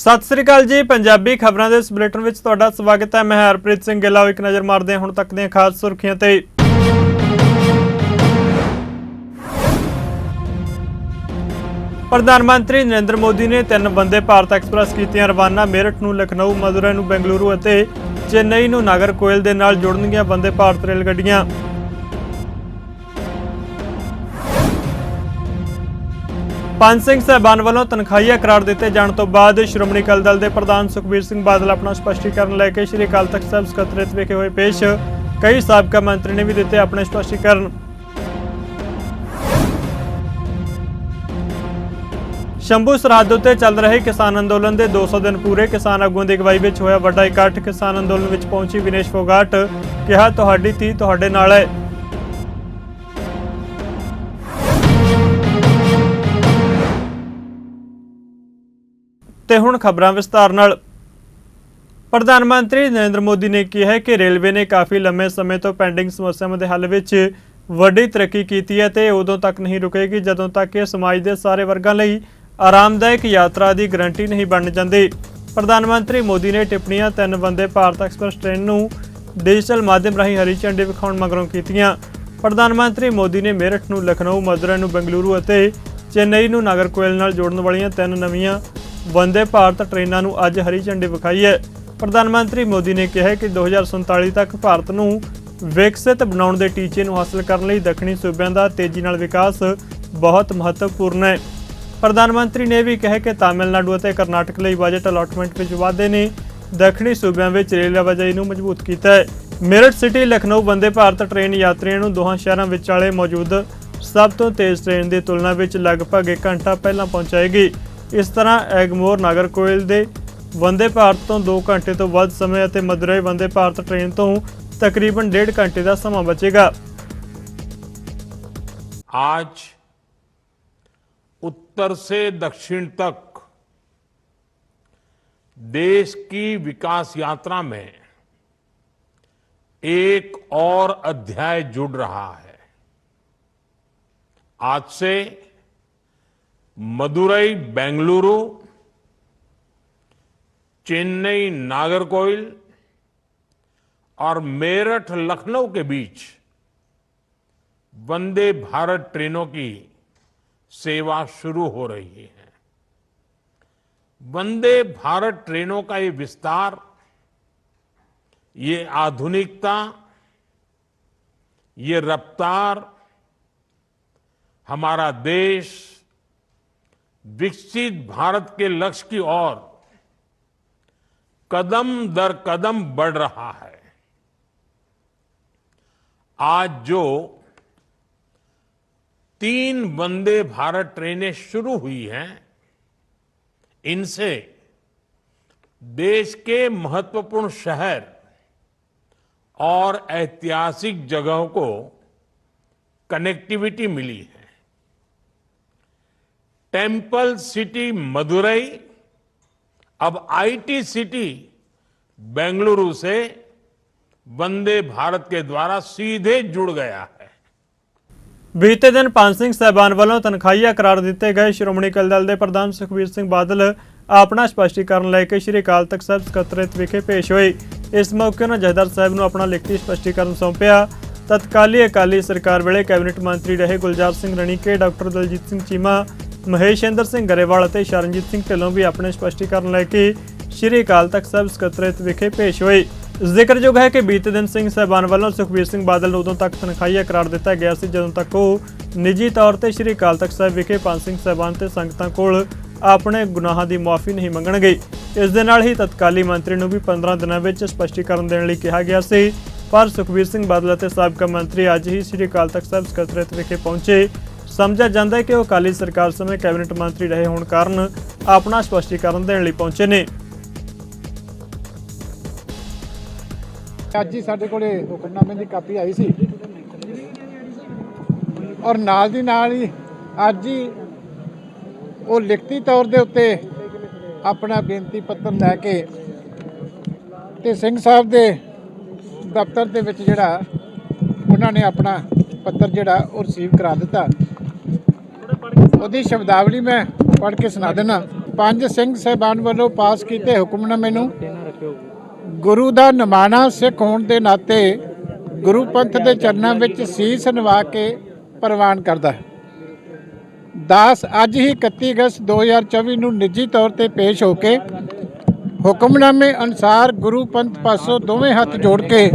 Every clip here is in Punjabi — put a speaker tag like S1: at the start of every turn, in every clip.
S1: ਸਤਿ ਸ੍ਰੀ ਅਕਾਲ ਜੀ, ਪੰਜਾਬੀ ਖਬਰਾਂ ਦੇ ਇਸ ਬੁਲੇਟਿਨ ਵਿੱਚ ਤੁਹਾਡਾ ਸਵਾਗਤ ਹੈ। ਮੈਂ ਹਰਪ੍ਰੀਤ ਸਿੰਘ ਗਿੱਲ, ਆਓ ਇੱਕ ਨਜ਼ਰ ਮਾਰਦੇ ਹਾਂ ਹੁਣ ਤੱਕ ਦੀਆਂ ਖਾਸ ਸੁਰਖੀਆਂ ਤੇ। ਪ੍ਰਧਾਨ ਮੰਤਰੀ ਨਰਿੰਦਰ ਮੋਦੀ ਨੇ ਤਿੰਨ ਬੰਦੇ ਭਾਰਤ ਐਕਸਪ੍ਰੈਸ ਕੀਤੀਆਂ, ਰਵਾਨਾ ਮੇਰਠ ਨੂੰ, ਲਖਨਊ ਮਦੁਰೈ ਨੂੰ, ਬੈਂਗਲੁਰੂ ਅਤੇ ਚੇਨਈ ਨੂੰ ਨਾਗਰਕੋਇਲ ਦੇ ਨਾਲ ਜੋੜਨਗੀਆਂ ਬੰਦੇ ਭਾਰਤ ਰੇਲ ਗੱਡੀਆਂ ਪੰਜ ਸਿੰਘ ਸਾਹਿਬਾਨ ਵੱਲੋਂ ਤਨਖਾਹੀਆ ਕਰਾਰ ਦਿੱਤੇ ਜਾਣ ਤੋਂ ਬਾਅਦ ਸ਼੍ਰੋਮਣੀ ਅਕਾਲੀ ਦਲ ਦੇ ਪ੍ਰਧਾਨ ਸੁਖਬੀਰ ਸਿੰਘ ਬਾਦਲ ਆਪਣਾ ਸਪਸ਼ਟੀਕਰਨ ਲੈ ਕੇ ਸ਼੍ਰੀ ਅਕਾਲ ਤਖਤ ਸਾਹਿਬ ਸਕੱਤਰੇਤ ਵਿਖੇ ਹੋਏ ਪੇਸ਼। ਕਈ ਸਾਬਕਾ ਮੰਤਰੀ ਨੇ ਵੀ ਦਿੱਤੇ ਆਪਣੇ ਸਪਸ਼ਟੀਕਰਨ। ਸ਼ੰਭੂ ਸਰਹੱਦ ਉੱਤੇ ਚੱਲ ਰਹੇ ਕਿਸਾਨ ਅੰਦੋਲਨ ਦੇ 200 ਦਿਨ ਪੂਰੇ ਕਿਸਾਨ ਆਗੂਆਂ ਦੀ ਅਗਵਾਈ ਵਿੱਚ ਹੋਇਆ ਵੱਡਾ ਇਕੱਠ। ਕਿਸਾਨ ਅੰਦੋਲਨ ਵਿੱਚ ਪਹੁੰਚੀ ਵਿਨੇਸ਼ ਫੋਗਾਟ। ਕਿਹਾ, ਤੁਹਾਡੀ ਧੀ ਤੁਹਾਡੇ ਨਾਲ ਹੈ। ਤੇ ਹੁਣ ਖਬਰਾਂ ਵਿਸਤਾਰ ਨਾਲ। ਪ੍ਰਧਾਨ ਮੰਤਰੀ ਨਰਿੰਦਰ ਮੋਦੀ ਨੇ ਕਿਹਾ ਹੈ ਕਿ ਰੇਲਵੇ ਨੇ ਕਾਫੀ ਲੰਮੇ ਸਮੇਂ ਤੋਂ ਪੈਂਡਿੰਗ ਸਮੱਸਿਆਵਾਂ ਦੇ ਹੱਲ ਵਿੱਚ ਵੱਡੀ ਤਰੱਕੀ ਕੀਤੀ ਹੈ ਤੇ ਉਦੋਂ ਤੱਕ ਨਹੀਂ ਰੁਕੇਗੀ, ਜਦੋਂ ਤੱਕ ਇਹ ਸਮਾਜ ਦੇ ਸਾਰੇ ਵਰਗਾਂ ਲਈ ਆਰਾਮਦਾਇਕ ਯਾਤਰਾ ਦੀ ਗਾਰੰਟੀ ਨਹੀਂ ਬਣ ਜਾਂਦੀ। ਪ੍ਰਧਾਨ ਮੰਤਰੀ ਮੋਦੀ ਨੇ ਟਿੱਪਣੀਆਂ ਤਿੰਨ ਬੰਦੇ ਭਾਰਤ ਐਕਸਪ੍ਰੈਸ ਟ੍ਰੇਨ ਨੂੰ ਡਿਜੀਟਲ ਮਾਧਿਅਮ ਰਾਹੀਂ ਹਰੀ ਝੰਡੀ ਵਿਖਾਉਣ ਮਗਰੋਂ ਕੀਤੀਆਂ। ਪ੍ਰਧਾਨ ਮੰਤਰੀ ਮੋਦੀ ਨੇ ਮੇਰਠ ਨੂੰ ਲਖਨਊ ਮਦੁਰೈ ਨੂੰ ਬੈਂਗਲੁਰੂ ਅਤੇ ਚੇਨਈ ਨੂੰ ਨਾਗਰਕੋਇਲ ਨਾਲ ਜੋੜਨ ਵਾਲੀਆਂ ਤਿੰਨ ਨਵੀਆਂ ਵੰਦੇ ਭਾਰਤ ਟ੍ਰੇਨਾਂ ਨੂੰ ਅੱਜ ਹਰੀ ਝੰਡੀ ਵਿਖਾਈ ਹੈ। ਪ੍ਰਧਾਨ ਮੰਤਰੀ ਮੋਦੀ ਨੇ ਕਿਹਾ ਹੈ ਕਿ 2047 ਤੱਕ ਭਾਰਤ ਨੂੰ ਵਿਕਸਿਤ ਬਣਾਉਣ ਦੇ ਟੀਚੇ ਨੂੰ ਹਾਸਲ ਕਰਨ ਲਈ ਦੱਖਣੀ ਸੂਬਿਆਂ ਦਾ ਤੇਜ਼ੀ ਨਾਲ ਵਿਕਾਸ ਬਹੁਤ ਮਹੱਤਵਪੂਰਨ ਹੈ। ਪ੍ਰਧਾਨ ਮੰਤਰੀ ਨੇ ਵੀ ਕਿਹਾ ਕਿ ਤਾਮਿਲਨਾਡੂ ਅਤੇ ਕਰਨਾਟਕ ਲਈ ਬਜਟ ਅਲਾਟਮੈਂਟ ਵਿੱਚ ਵਾਧੇ ਨੇ। ਦੱਖਣੀ ਸੂਬਿਆਂ ਵਿੱਚ ਰੇਲ ਆਵਾਜਾਈ ਨੂੰ ਮਜ਼ਬੂਤ ਕੀਤਾ ਹੈ। ਮੇਰਠ ਸਿਟੀ ਲਖਨਊ ਵੰਦੇ ਭਾਰਤ ਟ੍ਰੇਨ ਯਾਤਰੀਆਂ ਨੂੰ ਦੋਹਾਂ ਸ਼ਹਿਰਾਂ ਵਿਚਾਲੇ ਮੌਜੂਦ ਸਭ ਤੋਂ ਤੇਜ਼ ਟ੍ਰੇਨ ਦੀ ਤੁਲਨਾ ਵਿੱਚ ਲਗਭਗ 1 ਘੰਟਾ ਪਹਿਲਾਂ ਪਹੁੰਚਾਏਗੀ ਇਸ ਤਰ੍ਹਾਂ ਐਗਮੋਰ ਨਾਗਰਕੋਇਲ ਦੇ ਵੰਦੇ ਭਾਰਤ ਤੋਂ 2 ਘੰਟੇ ਤੋਂ ਵੱਧ ਸਮੇਂ ਅਤੇ ਮਦੁਰਈ ਵੰਦੇ ਭਾਰਤ ਟ੍ਰੇਨ ਤੋਂ ਤਕਰੀਬਨ 1.5 ਘੰਟੇ ਦਾ ਸਮਾਂ ਬਚੇਗਾ
S2: आज उत्तर से दक्षिण तक देश की विकास यात्रा में एक और अध्याय जुड़ रहा है आज से मदुरई बेंगलुरु, चेन्नई, नागरकोइल और मेरठ, लखनऊ के बीच वंदे भारत ट्रेनों की सेवा शुरू हो रही है। वंदे भारत ट्रेनों का ये विस्तार, ये आधुनिकता, ये रफ्तार हमारा देश विकसित भारत के लक्ष्य की ओर कदम दर कदम बढ़ रहा है। आज जो तीन वंदे भारत ट्रेनें शुरू हुई हैं, इनसे देश के महत्वपूर्ण शहर और ऐतिहासिक जगहों को कनेक्टिविटी मिली है। टेम्पल सिटी मदुरई अब आईटी सिटी बेंगलुरु से वंदे भारत के द्वारा सीधे जुड़ गया है
S1: ਬੀਤੇ ਦਿਨ ਪੰਜ ਸਿੰਘ ਸਾਹਿਬਾਨ ਵੱਲੋਂ ਤਨਖਾਹੀਆ ਕਰਾਰ ਦਿੱਤੇ ਗਏ ਸ਼੍ਰੋਮਣੀ ਅਕਾਲੀ ਦਲ ਦੇ ਪ੍ਰਧਾਨ ਸੁਖਬੀਰ ਸਿੰਘ ਬਾਦਲ ਆਪਣਾ ਸਪਸ਼ਟੀਕਰਨ ਲੈ ਕੇ ਸ਼੍ਰੀ ਅਕਾਲ ਤਖਤ ਸਾਹਿਬ ਸਕੱਤਰੇਤ ਵਿਖੇ ਪੇਸ਼ ਹੋਏ ਇਸ ਮੌਕੇ ਉਹਨਾਂ ਜਥੇਦਾਰ ਸਾਹਿਬ ਨੂੰ ਆਪਣਾ ਲਿਖਤੀ ਸਪਸ਼ਟੀਕਰਨ ਸੌਂਪਿਆ ਤਤਕਾਲੀ ਅਕਾਲੀ ਸਰਕਾਰ ਵੇਲੇ ਕੈਬਨਿਟ ਮੰਤਰੀ ਰਹੇ ਗੁਲਜ਼ਾਰ ਸਿੰਘ ਰਣੀਕੇ ਡਾਕਟਰ ਦਲਜੀਤ ਸਿੰਘ ਚੀਮਾ ਮਹੇਸ਼ਿੰਦਰ ਸਿੰਘ ਗਰੇਵਾਲ ਅਤੇ ਸ਼ਰਨਜੀਤ ਸਿੰਘ ਢਿੱਲੋਂ ਵੀ ਆਪਣੇ ਸਪਸ਼ਟੀਕਰਨ ਲੈ ਕੇ ਸ਼੍ਰੀ ਅਕਾਲ ਤਖਤ ਸਾਹਿਬ ਸਕੱਤਰੇਤ ਵਿਖੇ ਪੇਸ਼ ਹੋਏ। ਜ਼ਿਕਰਯੋਗ ਹੈ ਕਿ ਬੀਤੇ ਦਿਨ ਸਿੰਘ ਸਾਹਿਬਾਨ ਵੱਲੋਂ ਸੁਖਬੀਰ ਸਿੰਘ ਬਾਦਲ ਨੂੰ ਉਦੋਂ ਤੱਕ ਤਨਖਾਹੀਆ ਕਰਾਰ ਦਿੱਤਾ ਗਿਆ ਸੀ, ਜਦੋਂ ਤੱਕ ਉਹ ਨਿੱਜੀ ਤੌਰ ਤੇ ਸ਼੍ਰੀ ਅਕਾਲ ਤਖਤ ਸਾਹਿਬ ਵਿਖੇ ਪੰਜ ਸਿੰਘ ਸਾਹਿਬਾਨ ਤੇ ਸੰਗਤਾਂ ਕੋਲ ਆਪਣੇ ਗੁਨਾਹਾਂ ਦੀ ਮਾਫੀ ਨਹੀਂ ਮੰਗਣਗੇ ਇਸ ਦੇ ਨਾਲ ਹੀ ਤਤਕਾਲੀ ਮੰਤਰੀ ਨੂੰ ਵੀ 15 ਦਿਨਾਂ ਵਿੱਚ ਸਪਸ਼ਟੀਕਰਨ ਦੇਣ ਲਈ ਕਿਹਾ ਗਿਆ ਸੀ। ਪਰ ਸੁਖਬੀਰ ਸਿੰਘ ਬਾਦਲ ਅਤੇ ਸਾਬਕਾ ਮੰਤਰੀ ਅੱਜ ਹੀ ਸ਼੍ਰੀ ਅਕਾਲ ਤਖਤ ਸਾਹਿਬ ਸਕੱਤਰੇਤ ਵਿਖੇ ਪਹੁੰਚੇ। ਸਮਝਿਆ ਜਾਂਦਾ ਹੈ ਕਿ ਉਹ ਅਕਾਲੀ ਸਰਕਾਰ ਸਮੇਂ ਕੈਬਨਿਟ ਮੰਤਰੀ ਰਹੇ ਹੋਣ ਕਾਰਨ ਆਪਣਾ ਸਪਸ਼ਟੀਕਰਨ ਦੇਣ ਲਈ ਪਹੁੰਚੇ ਨੇ।
S3: ਅੱਜ ਹੀ ਸਾਡੇ ਕੋਲੇ ਹੁਕਮਨਾਮੇ ਦੀ ਕਾਪੀ ਆਈ ਸੀ। ਔਰ ਨਾਲ ਦੀ ਨਾਲ ਹੀ ਅੱਜ ਹੀ ਉਹ ਲਿਖਤੀ ਤੌਰ ਦੇ ਉੱਤੇ ਆਪਣਾ ਬੇਨਤੀ ਪੱਤਰ ਲੈ ਕੇ ਤੇ ਸਿੰਘ ਸਾਹਿਬ ਦੇ ਦਫ਼ਤਰ ਦੇ ਵਿੱਚ ਜਿਹੜਾ ਉਹਨਾਂ ਨੇ ਆਪਣਾ ਪੱਤਰ ਜਿਹੜਾ ਉਹ ਰਿਸੀਵ ਕਰਾ ਦਿੱਤਾ। ਉਹਦੀ ਸ਼ਬਦਾਵਲੀ ਮੈਂ ਪੜ੍ਹ ਕੇ ਸੁਣਾ ਦੇਣਾ ਪੰਜ ਸਿੰਘ ਸਾਹਿਬਾਨ ਵੱਲੋਂ ਪਾਸ ਕੀਤੇ ਹੁਕਮਨਾਮੇ ਨੂੰ ਗੁਰੂ ਦਾ ਨਿਮਾਣਾ ਸਿੱਖ ਹੋਣ ਦੇ ਨਾਤੇ ਗੁਰੂ ਪੰਥ ਦੇ ਚਰਨਾਂ ਵਿੱਚ ਸੀਸ ਨਵਾ ਕੇ ਪ੍ਰਵਾਨ ਕਰਦਾ ਹੈ। ਦਾਸ ਅੱਜ ਹੀ 31 ਅਗਸਤ 2024 ਨੂੰ ਨਿੱਜੀ ਤੌਰ ਤੇ ਪੇਸ਼ ਹੋ ਕੇ ਹੁਕਮਨਾਮੇ ਅਨੁਸਾਰ ਗੁਰੂ ਪੰਥ ਪਾਸੋਂ ਦੋਵੇਂ ਹੱਥ ਜੋੜ ਕੇ